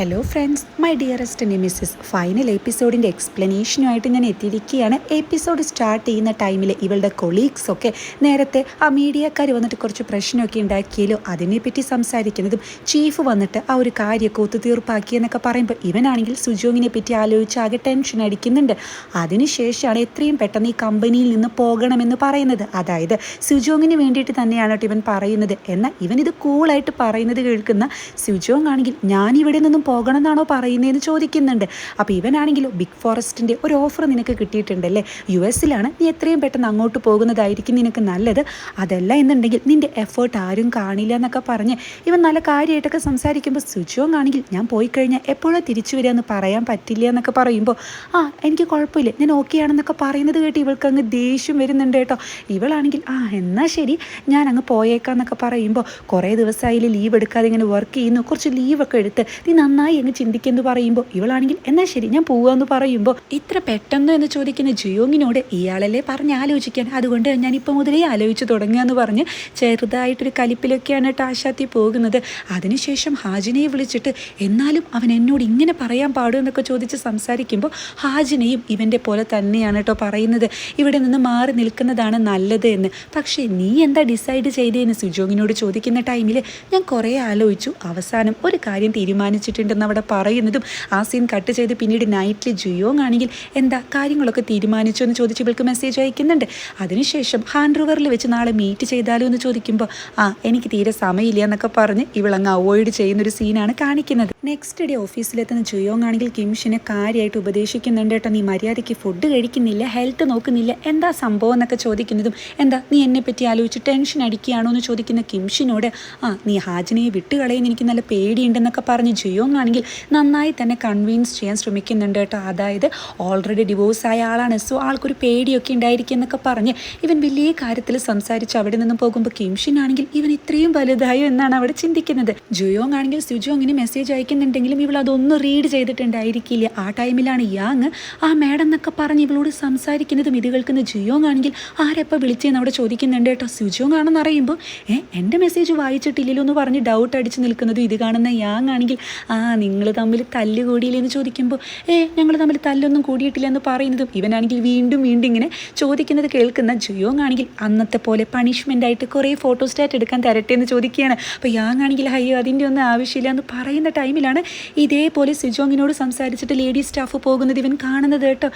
Hello friends my dearest nemesis final എപ്പിസോഡിന്റെ എക്സ്പ്ലനേഷനുമായിട്ട് ഞാൻ എത്തിയിരിക്കുകയാണ്. എപ്പിസോഡ് സ്റ്റാർട്ട് ചെയ്യുന്ന ടൈമിൽ ഇവളുടെ കൊളീഗ്സൊക്കെ നേരത്തെ ആ മീഡിയക്കാർ വന്നിട്ട് കുറച്ച് പ്രശ്നമൊക്കെ ഉണ്ടാക്കിയല്ലോ. അതിനെപ്പറ്റി സംസാരിക്കുന്നതും ചീഫ് വന്നിട്ട് ആ ഒരു കാര്യമൊക്കെ ഒത്തുതീർപ്പാക്കിയെന്നൊക്കെ പറയുമ്പോൾ ഇവനാണെങ്കിൽ സുജോങ്ങിനെ പറ്റി ആലോചിച്ച് ആകെ ടെൻഷൻ അടിക്കുന്നുണ്ട് അതിനുശേഷമാണ് എത്രയും പെട്ടെന്ന് ഈ കമ്പനിയിൽ നിന്ന് പോകണമെന്ന് പറയുന്നത്. അതായത് സുജോങ്ങിന് വേണ്ടിയിട്ട് തന്നെയാണ് ഇവൻ പറയുന്നത്. എന്നാൽ ഇവൻ ഇത് കൂളായിട്ട് പറയുന്നത് കേൾക്കുന്ന സുജോങ് ആണെങ്കിൽ ഞാനിവിടെ നിന്നും പോകണം എന്നാണോ പറയുന്നതെന്ന് ചോദിക്കുന്നുണ്ട്. അപ്പോൾ ഇവനാണെങ്കിലോ ബിഗ് ഫോറസ്റ്റിന്റെ ഒരു ഓഫർ നിനക്ക് കിട്ടിയിട്ടുണ്ടല്ലേ? യു എസിലാണ് നീ എത്രയും പെട്ടെന്ന് അങ്ങോട്ട് പോകുന്നതായിരിക്കും നിനക്ക് നല്ലത്. അതല്ല എന്നുണ്ടെങ്കിൽ നിന്റെ എഫേർട്ട് ആരും കാണില്ല എന്നൊക്കെ പറഞ്ഞ് ഇവൻ നല്ല കാര്യമായിട്ടൊക്കെ സംസാരിക്കുമ്പോൾ സുജോങ് ആണെങ്കിൽ ഞാൻ പോയി കഴിഞ്ഞാൽ എപ്പോഴാണ് തിരിച്ചു വരിക എന്ന് പറയാൻ പറ്റില്ല എന്നൊക്കെ പറയുമ്പോൾ ആ എനിക്ക് കുഴപ്പമില്ല. ഞാൻ ഓക്കെ ആണെന്നൊക്കെ പറയുന്നത് കേട്ട് ഇവൾക്ക് അങ്ങ് ദേഷ്യം വരുന്നുണ്ട് കേട്ടോ. ഇവളാണെങ്കിൽ ആ എന്നാൽ ശരി. ഞാൻ അങ്ങ് പോയേക്കാം എന്നൊക്കെ പറയുമ്പോൾ കുറേ ദിവസമായി ലീവ് എടുക്കാതെ ഇങ്ങനെ വർക്ക് ചെയ്യുന്നു. കുറച്ച് ലീവൊക്കെ എടുത്ത് നീ നന്നായി അങ്ങ് ചിന്തിക്കെന്ന് പറയുമ്പോൾ ഇവളാണെങ്കിൽ എന്നാൽ ശരി ഞാൻ പോവാന്ന് പറയുമ്പോൾ ഇത്ര പെട്ടെന്ന് എന്ന് ചോദിക്കുന്ന ജിയോങ്ങിനോട് ഇയാളല്ലേ പറഞ്ഞ് ആലോചിക്കാൻ. അതുകൊണ്ട് ഞാൻ ഇപ്പോൾ മുതലേ ആലോചിച്ച് തുടങ്ങുക എന്ന് പറഞ്ഞ് ചെറുതായിട്ടൊരു കലിപ്പിലൊക്കെയാണ് ടാശാത്തി പോകുന്നത്. അതിനുശേഷം ഹാജിനെ വിളിച്ചിട്ട് എന്നാലും അവൻ എന്നോട് ഇങ്ങനെ പറയാൻ പാടുമെന്നൊക്കെ ചോദിച്ച് സംസാരിക്കുമ്പോൾ ഹാജിനെയും ഇവന്റെ പോലെ തന്നെയാണ് കേട്ടോ പറയുന്നത്. ഇവിടെ നിന്ന് മാറി നിൽക്കുന്നതാണ് നല്ലത് എന്ന്. പക്ഷേ നീ എന്താ ഡിസൈഡ് ചെയ്തതെന്ന് സുജോങ്ങിനോട് ചോദിക്കുന്ന ടൈമിൽ ഞാൻ കുറേ ആലോചിച്ചു. അവസാനം ഒരു കാര്യം തീരുമാനിച്ചിട്ടുണ്ടെന്ന് അവിടെ പറയുന്നതും ആ സീൻ കട്ട് ചെയ്ത് പിന്നീട് നൈറ്റിൽ ജിയോങ് ആണെങ്കിൽ എന്താ കാര്യങ്ങളൊക്കെ തീരുമാനിച്ചു എന്ന് ചോദിച്ച് ഇവൾക്ക് മെസ്സേജ് അയക്കുന്നുണ്ട്. അതിനുശേഷം ഹാൻഡ് റിവറിൽ വെച്ച് നാളെ മീറ്റ് ചെയ്താലോ എന്ന് ചോദിക്കുമ്പോൾ ആ എനിക്ക് തീരെ സമയമില്ല എന്നൊക്കെ പറഞ്ഞ് ഇവളങ്ങ് അവോയ്ഡ് ചെയ്യുന്നൊരു സീനാണ് കാണിക്കുന്നത്. നെക്സ്റ്റ് ഡേ ഓഫീസിലെത്തുന്ന ജുയോങ് ആണെങ്കിൽ കിംഷിനെ കാര്യമായിട്ട് ഉപദേശിക്കുന്നുണ്ട് കേട്ടോ. നീ മര്യാദയ്ക്ക് ഫുഡ് കഴിക്കുന്നില്ല ഹെൽത്ത് നോക്കുന്നില്ല. എന്താ സംഭവം എന്നൊക്കെ ചോദിക്കുന്നതും എന്താ നീ എന്നെ പറ്റി ആലോചിച്ച് ടെൻഷൻ അടിക്കുകയാണോ എന്ന് ചോദിക്കുന്ന കിംഷിനോട് ആ നീ ഹാജിനെ വിട്ടുകളയുന്ന എനിക്ക് നല്ല പേടിയുണ്ടെന്നൊക്കെ പറഞ്ഞ് ജുയോങ് ആണെങ്കിൽ നന്നായി തന്നെ കൺവിൻസ് ചെയ്യാൻ ശ്രമിക്കുന്നുണ്ട് കേട്ടോ. അതായത് ഓൾറെഡി ഡിവോഴ്സ് ആയ ആളാണ് സോ ആൾക്കൊരു പേടിയൊക്കെ ഉണ്ടായിരിക്കും എന്നൊക്കെ പറഞ്ഞ് ഇവൻ വലിയ കാര്യത്തിൽ സംസാരിച്ച് അവിടെ നിന്ന് പോകുമ്പോൾ കിംഷിനാണെങ്കിൽ ഇവൻ ഇത്രയും വലുതായോ എന്നാണ് അവിടെ ചിന്തിക്കുന്നത്. ജുയോങ് ആണെങ്കിൽ സുജോങ്ങിന് മെസ്സേജ് അയക്കുന്നുണ്ടെങ്കിലും ഇവൾ അതൊന്നും റീഡ് ചെയ്തിട്ടുണ്ടായിരിക്കില്ല. ആ ടൈമിലാണ് യാങ് ആ മാഡം എന്നൊക്കെ പറഞ്ഞ് ഇവളോട് സംസാരിക്കുന്നതും ഇത് കേൾക്കുന്ന ജിയോങ് ആണെങ്കിൽ ആരെപ്പോൾ വിളിച്ചെന്ന് അവിടെ ചോദിക്കുന്നുണ്ട് കേട്ടോ. സുജോങ് ആണെന്ന് അറിയുമ്പോൾ ഏ എന്റെ മെസ്സേജ് വായിച്ചിട്ടില്ലല്ലോ എന്ന് പറഞ്ഞ് ഡൗട്ട് അടിച്ച് നിൽക്കുന്നതും ഇത് കാണുന്ന യാങ് ആണെങ്കിൽ ആ നിങ്ങൾ തമ്മിൽ തല്ല് കൂടിയില്ലെന്ന് ചോദിക്കുമ്പോൾ ഏ ഞങ്ങൾ തമ്മിൽ തല്ലൊന്നും കൂടിയിട്ടില്ല എന്ന് പറയുന്നതും ഇവനാണെങ്കിൽ വീണ്ടും വീണ്ടും ഇങ്ങനെ ചോദിക്കുന്നത് കേൾക്കുന്ന ജിയോങ് ആണെങ്കിൽ അന്നത്തെ പോലെ പണിഷ്മെന്റ് ആയിട്ട് കുറേ ഫോട്ടോ സ്റ്റാറ്റ് എടുക്കാൻ തരട്ടെ എന്ന് ചോദിക്കുകയാണ്. അപ്പോൾ യാങ് ആണെങ്കിൽ അയ്യോ അതിന്റെ ഒന്നും ആവശ്യമില്ല എന്ന് പറയുന്ന ടൈമിലാണ് ഇതേപോലെ സിജോങ്ങിനോട് സംസാരിച്ചിട്ട് ലേഡി സ്റ്റാഫ് പോകുന്നത് ഇവൻ കാണുന്നത് കേട്ടോ.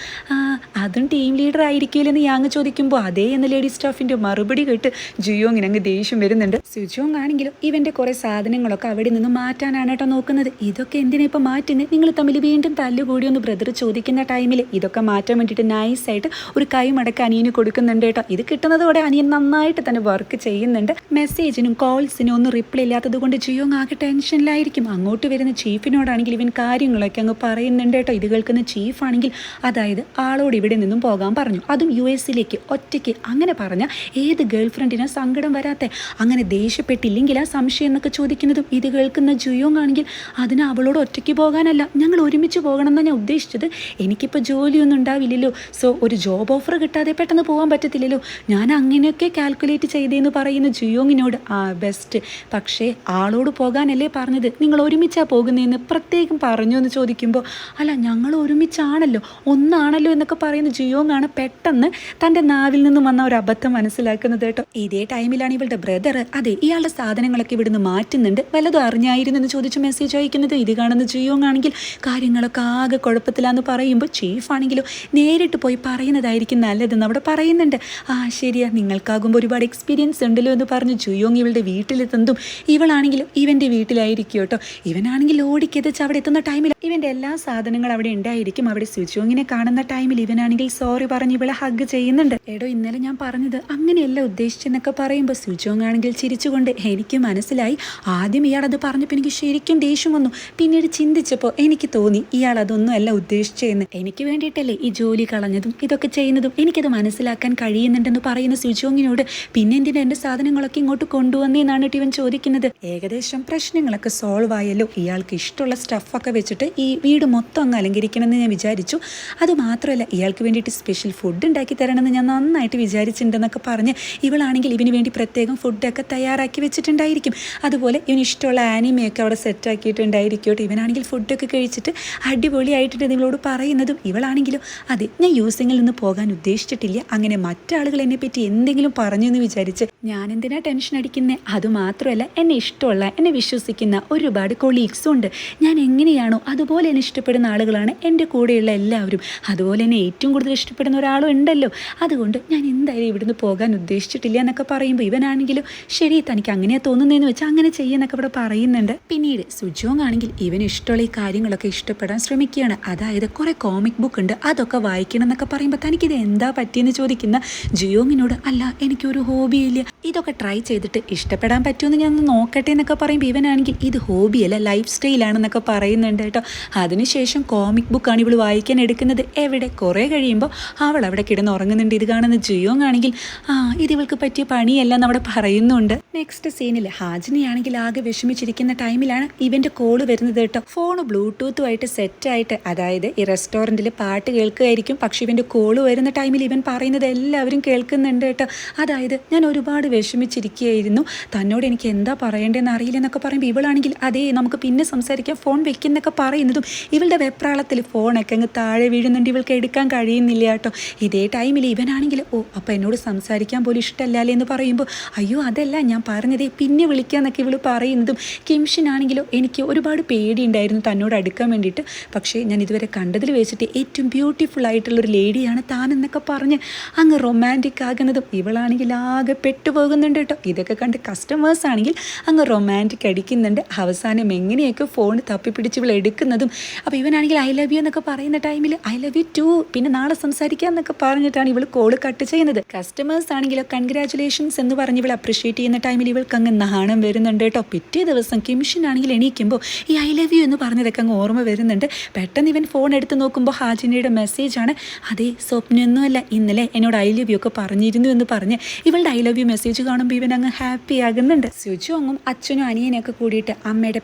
അതും ടീം ലീഡർ ആയിരിക്കില്ലെന്ന് യാങ് ചോദിക്കുമ്പോൾ അതേ എന്ന ലേഡി സ്റ്റാഫിന്റെ മറുപടി കേട്ട് ജിയോങ്ങിന് അങ്ങ് ദേഷ്യം വരുന്നുണ്ട്. സിജോങ് ആണെങ്കിലും ഇവന്റെ കുറേ സാധനങ്ങളൊക്കെ അവിടെ നിന്ന് മാറ്റാനാണ് കേട്ടോ നോക്കുന്നത്. ഇതൊക്കെ എന്തിനാ ഇപ്പോൾ മാറ്റുന്നത് നിങ്ങൾ തമ്മിൽ വീണ്ടും തല്ലുകൂടി ഒന്ന് ബ്രദർ ചോദിക്കുന്ന ടൈമിൽ ഇതൊക്കെ മാറ്റാൻ വേണ്ടിയിട്ട് നൈസായിട്ട് ഒരു കൈ മടക്ക അനിയന് കൊടുക്കുന്നുണ്ട് കേട്ടോ. ഇത് കിട്ടുന്നതോടെ അനിയൻ നന്നായിട്ട് തന്നെ വർക്ക് ചെയ്യുന്നുണ്ട്. മെസ്സേജിനും കോൾസിനും ഒന്നും റിപ്ലൈ ഇല്ലാത്തത് കൊണ്ട് ജിയോങ് ആകെ ടെൻഷനിലായിരിക്കും അങ്ങോട്ട് വരുന്ന ചീഫിനോടാണെങ്കിൽ ഇവൻ കാര്യങ്ങളൊക്കെ അങ്ങ് പറയുന്നുണ്ട് കേട്ടോ. ഇത് കേൾക്കുന്ന ചീഫാണെങ്കിൽ അതായത് ആളോട് ഇവിടെ നിന്നും പോകാൻ പറഞ്ഞു. അതും യു എസിലേക്ക് ഒറ്റയ്ക്ക് അങ്ങനെ പറഞ്ഞ ഏത് ഗേൾ ഫ്രണ്ടിനാ സങ്കടം വരാത്തെ? അങ്ങനെ ദേഷ്യപ്പെട്ടില്ലെങ്കിൽ ആ സംശയം എന്നൊക്കെ ചോദിക്കുന്നതും ഇത് കേൾക്കുന്ന ജുയോങ് ആണെങ്കിൽ അതിന് അവളോട് ഒറ്റയ്ക്ക് പോകാനല്ല. ഞങ്ങൾ ഒരുമിച്ച് പോകണം എന്നാണ് ഞാൻ ഉദ്ദേശിച്ചത്. എനിക്കിപ്പോൾ ജോലിയൊന്നും ഉണ്ടാവില്ലല്ലോ. സോ ഒരു ജോബ് ഓഫർ കിട്ടാതെ പെട്ടെന്ന് പോകാൻ പറ്റത്തില്ലല്ലോ. ഞാൻ അങ്ങനെയൊക്കെ കാൽക്കുലേറ്റ് ചെയ്തേന്ന് പറയുന്ന ജുയോങ്ങിനോട് ആ ബെസ്റ്റ്. പക്ഷേ ആളോട് പോകാനല്ലേ പറഞ്ഞത്. നിങ്ങൾ ഒരുമിച്ചാണ് പോകുന്നതെന്ന് പ്രത്യേകം പറഞ്ഞു എന്ന് ചോദിക്കുമ്പോൾ അല്ല ഞങ്ങൾ ഒരുമിച്ചാണല്ലോ ഒന്നാണല്ലോ എന്നൊക്കെ പറയുന്ന ജിയോങ്ങാണ് പെട്ടെന്ന് തന്റെ നാവിൽ നിന്ന് വന്ന ഒരു അബദ്ധം മനസ്സിലാക്കുന്നത് കേട്ടോ. ഇതേ ടൈമിലാണ് ഇവളുടെ ബ്രദർ അതെ ഇയാളുടെ സാധനങ്ങളൊക്കെ ഇവിടുന്ന് മാറ്റുന്നുണ്ട്. വല്ലതും അറിഞ്ഞായിരുന്നു എന്ന് ചോദിച്ച് മെസ്സേജ് അയക്കുന്നത് ഇത് കാണുന്ന ജിയോങ്ങാണെങ്കിൽ കാര്യങ്ങളൊക്കെ ആകെ കുഴപ്പത്തിലാന്ന് പറയുമ്പോൾ ചീഫ് ആണെങ്കിലും നേരിട്ട് പോയി പറയുന്നതായിരിക്കും നല്ലതെന്ന് അവിടെ പറയുന്നുണ്ട്. ആ ശരിയാ നിങ്ങൾക്കാകുമ്പോൾ ഒരുപാട് എക്സ്പീരിയൻസ് ഉണ്ടല്ലോ എന്ന് പറഞ്ഞ് ജുയോങ് ഇവളുടെ വീട്ടിലെത്തുന്നതും ഇവളാണെങ്കിലും ഇവന്റെ വീട്ടിലായിരിക്കും കേട്ടോ. ഇവനാണെങ്കിൽ ഓടിക്കെതിച്ച് അവിടെ എത്തുന്ന ടൈമിൽ ഇവന്റെ എല്ലാ സാധനങ്ങളും അവിടെ ഉണ്ടായിരിക്കും. അവിടെ ഇങ്ങനെ കാണുന്ന ടൈമിൽ ഇവനാണെങ്കിൽ സോറി പറഞ്ഞ് ഇവളെ ഹഗ് ചെയ്യുന്നുണ്ട്. എടോ ഇന്നലെ ഞാൻ പറഞ്ഞത് അങ്ങനെയല്ല ഉദ്ദേശിച്ചെന്നൊക്കെ പറയുമ്പോൾ സുജോങ് ആണെങ്കിൽ ചിരിച്ചുകൊണ്ട് എനിക്ക് മനസ്സിലായി. ആദ്യം ഇയാൾ അത് പറഞ്ഞപ്പോൾ എനിക്ക് ശരിക്കും ദേഷ്യം വന്നു. പിന്നീട് ചിന്തിച്ചപ്പോൾ എനിക്ക് തോന്നി ഇയാൾ അതൊന്നും അല്ല ഉദ്ദേശിച്ചതെന്ന്. എനിക്ക് വേണ്ടിയിട്ടല്ലേ ഈ ജോലി കളഞ്ഞതും ഇതൊക്കെ ചെയ്യുന്നതും എനിക്കത് മനസ്സിലാക്കാൻ കഴിയുന്നുണ്ടെന്ന് പറയുന്ന സുജോങ്ങിനോട് പിന്നെ എന്തിനാ എന്റെ സാധനങ്ങളൊക്കെ ഇങ്ങോട്ട് കൊണ്ടുവന്നേന്നാണ് ഇവൻ ചോദിക്കുന്നത്. ഏകദേശം പ്രശ്നങ്ങളൊക്കെ സോൾവ് ആയല്ലോ. ഇയാൾ ഇയാൾക്ക് ഇഷ്ടമുള്ള സ്റ്റഫൊക്കെ വെച്ചിട്ട് ഈ വീട് മൊത്തം അങ്ങ് അലങ്കരിക്കണമെന്ന് ഞാൻ വിചാരിച്ചു. അതുമാത്രമല്ല ഇയാൾക്ക് വേണ്ടിയിട്ട് സ്പെഷ്യൽ ഫുഡ് ഉണ്ടാക്കി തരണമെന്ന് ഞാൻ നന്നായിട്ട് വിചാരിച്ചിട്ടുണ്ടെന്നൊക്കെ പറഞ്ഞ് ഇവളാണെങ്കിൽ ഇവന് വേണ്ടി പ്രത്യേകം ഫുഡൊക്കെ തയ്യാറാക്കി വെച്ചിട്ടുണ്ടായിരിക്കും. അതുപോലെ ഇവന് ഇഷ്ടമുള്ള ആനിമയൊക്കെ അവിടെ സെറ്റാക്കിയിട്ടുണ്ടായിരിക്കും ഇവനാണെങ്കിൽ ഫുഡൊക്കെ കഴിച്ചിട്ട് അടിപൊളിയായിട്ടുണ്ട് നിങ്ങളോട് പറയുന്നതും ഇവളാണെങ്കിലും. അതെ ഞാൻ യൂസിങ്ങിൽ നിന്ന് പോകാൻ ഉദ്ദേശിച്ചിട്ടില്ല. അങ്ങനെ മറ്റാളുകൾ എന്നെ പറ്റി എന്തെങ്കിലും പറഞ്ഞു എന്ന് വിചാരിച്ച് ഞാൻ എന്തിനാ ടെൻഷൻ അടിക്കുന്നത് അതുമാത്രമല്ല എന്നെ ഇഷ്ടമുള്ള എന്നെ വിശ്വസിക്കുന്ന ഒരുപാട് കൊളീഗ്സും ഉണ്ട് ഞാൻ എങ്ങനെയാണോ അതുപോലെ എന്നെ ഇഷ്ടപ്പെടുന്ന ആളുകളാണ് എന്റെ കൂടെയുള്ള എല്ലാവരും. അതുപോലെ എന്നെ ഏറ്റവും കൂടുതൽ ഇഷ്ടപ്പെടുന്ന ഒരാളും ഉണ്ടല്ലോ. അതുകൊണ്ട് ഞാൻ എന്തായാലും ഇവിടുന്ന് പോകാൻ ഉദ്ദേശിച്ചിട്ടില്ല എന്നൊക്കെ പറയുമ്പോൾ ഇവനാണെങ്കിലും ശരി തനിക്ക് അങ്ങനെയാ തോന്നുന്നതെന്ന് വെച്ചാൽ അങ്ങനെ ചെയ്യുന്നൊക്കെ ഇവിടെ പറയുന്നുണ്ട്. പിന്നീട് സുജോങ് ആണെങ്കിൽ ഇവന് ഇഷ്ടമുള്ള ഈ കാര്യങ്ങളൊക്കെ ഇഷ്ടപ്പെടാൻ ശ്രമിക്കുകയാണ്. അതായത് കുറേ കോമിക് ബുക്ക് ഉണ്ട് അതൊക്കെ വായിക്കണം എന്നൊക്കെ പറയുമ്പോൾ തനിക്കിത് എന്താ പറ്റിയെന്ന് ചോദിക്കുന്ന ജിയോങ്ങിനോട് അല്ല എനിക്കൊരു ഇല്ല. ഇതൊക്കെ ട്രൈ ചെയ്തിട്ട് ഇഷ്ടപ്പെടാൻ പറ്റുമെന്ന് ഞാൻ നോക്കട്ടെ എന്നൊക്കെ പറയുമ്പോൾ ഇവനാണെങ്കിൽ ഇത് ഹോബിയല്ല ലൈഫ് സ്റ്റൈലാണെന്നൊക്കെ പറയുന്നുണ്ട് കേട്ടോ. അതിനുശേഷം കോമിക് ബുക്കാണ് ഇവൾ വായിക്കാൻ എടുക്കുന്നത്. എവിടെ? കുറേ കഴിയുമ്പോൾ അവൾ അവിടെ കിടന്ന് ഉറങ്ങുന്നുണ്ട്. ഇത് കാണുന്ന ജിയോങ് ആണെങ്കിൽ ആ ഇത് ഇവൾക്ക് പറ്റിയ പണിയല്ല എന്നവിടെ പറയുന്നുണ്ട്. നെക്സ്റ്റ് സീനിൽ ഹാജിനിയാണെങ്കിൽ ആകെ വിഷമിച്ചിരിക്കുന്ന ടൈമിലാണ് ഇവന്റെ കോൾ വരുന്നത് കേട്ടോ. ഫോൺ ബ്ലൂടൂത്തുമായിട്ട് സെറ്റായിട്ട് അതായത് ഈ റെസ്റ്റോറന്റിൽ പാട്ട് കേൾക്കുകയായിരിക്കും പക്ഷേ ഇവന്റെ കോൾ വരുന്ന ടൈമിൽ ഇവൻ പറയുന്നത് എല്ലാവരും കേൾക്കുന്നുണ്ട് കേട്ടോ. അതായത് ഞാൻ ഒരുപാട് വിഷമിച്ചിരിക്കുകയായിരുന്നു. തന്നോട് എനിക്ക് എന്താ പറയേണ്ടതെന്ന് അറിയില്ല എന്നൊക്കെ പറയുമ്പോൾ ഇവളാണെങ്കിൽ അതേ നമുക്ക് പിന്നെ സംസാരിക്കാം ഫോൺ വെക്കുന്നൊക്കെ പറയുന്നതും ഇവളുടെ വെപ്രാളത്തിൽ ഫോണൊക്കെ അങ്ങ് താഴെ വീഴുന്നുണ്ട്. ഇവൾക്ക് എടുക്കാൻ കഴിയുന്നില്ല കേട്ടോ. ഇതേ ടൈമിൽ ഇവനാണെങ്കിൽ ഓ അപ്പോൾ എന്നോട് സംസാരിക്കാൻ പോലും ഇഷ്ടമല്ലേ എന്ന് പറയുമ്പോൾ അയ്യോ അതല്ല ഞാൻ പറഞ്ഞതേ പിന്നെ വിളിക്കാന്നൊക്കെ ഇവൾ പറയുന്നതും കിംഷിനാണെങ്കിലോ എനിക്ക് ഒരുപാട് പേടിയുണ്ടായിരുന്നു തന്നോട് അടുക്കാൻ വേണ്ടിയിട്ട്. പക്ഷേ ഞാൻ ഇതുവരെ കണ്ടതിൽ വെച്ചിട്ട് ഏറ്റവും ബ്യൂട്ടിഫുൾ ആയിട്ടുള്ളൊരു ലേഡിയാണ് താനെന്നൊക്കെ പറഞ്ഞ് അങ്ങ് റൊമാന്റിക് ആകുന്നതും ഇവളാണെങ്കിൽ ആകെ പെട്ടുപോകുന്നുണ്ട് കേട്ടോ. ഇതൊക്കെ കണ്ട് കസ്റ്റമേഴ്സ് ആണെങ്കിൽ അങ്ങ് റൊമാന്റിക് അടിക്കുന്നുണ്ട്. അവസാനം എങ്ങനെയൊക്കെ ഫോൺ തപ്പി തപ്പിപ്പിടിച്ച് ഇവൾ എടുക്കുന്നതും അപ്പോൾ ഇവനാണെങ്കിൽ ഐ ലവ് യു എന്നൊക്കെ പറയുന്ന ടൈമിൽ ഐ ലവ് യു ടു പിന്നെ നാളെ സംസാരിക്കാം എന്നൊക്കെ പറഞ്ഞിട്ടാണ് ഇവൾ കോൾ കട്ട് ചെയ്യുന്നത്. കസ്റ്റമേഴ്സ് ആണെങ്കിലോ കൺഗ്രാറ്റുലേഷൻസ് എന്ന് പറഞ്ഞ് ഇവൾ അപ്രിഷ്യേറ്റ് ചെയ്യുന്ന ടൈമിൽ ഇവൾക്ക് അങ്ങ് നാണം വരുന്നുണ്ട് കേട്ടോ. പിറ്റേ ദിവസം കിംഷൻ ആണെങ്കിൽ എണീക്കുമ്പോൾ ഈ ഐ ലവ് യു എന്ന് പറഞ്ഞതൊക്കെ അങ്ങ് ഓർമ്മ വരുന്നുണ്ട്. പെട്ടെന്ന് ഇവൻ ഫോൺ എടുത്ത് നോക്കുമ്പോൾ ഹാജിനയുടെ മെസ്സേജാണ് അതേ സ്വപ്നമൊന്നുമല്ല ഇന്നലെ എന്നോട് ഐ ലവ് യു ഒക്കെ പറഞ്ഞിരുന്നു എന്ന് പറഞ്ഞ് ഇവളുടെ ഐ ലവ് യു മെസ്സേജ് കാണുമ്പോൾ ഇവൻ അങ്ങ് ഹാപ്പി ആകുന്നുണ്ട്. സുജോങ്ങും അച്ഛനും അനിയനൊക്കെ കൂടിയിട്ട് അമ്മയുടെ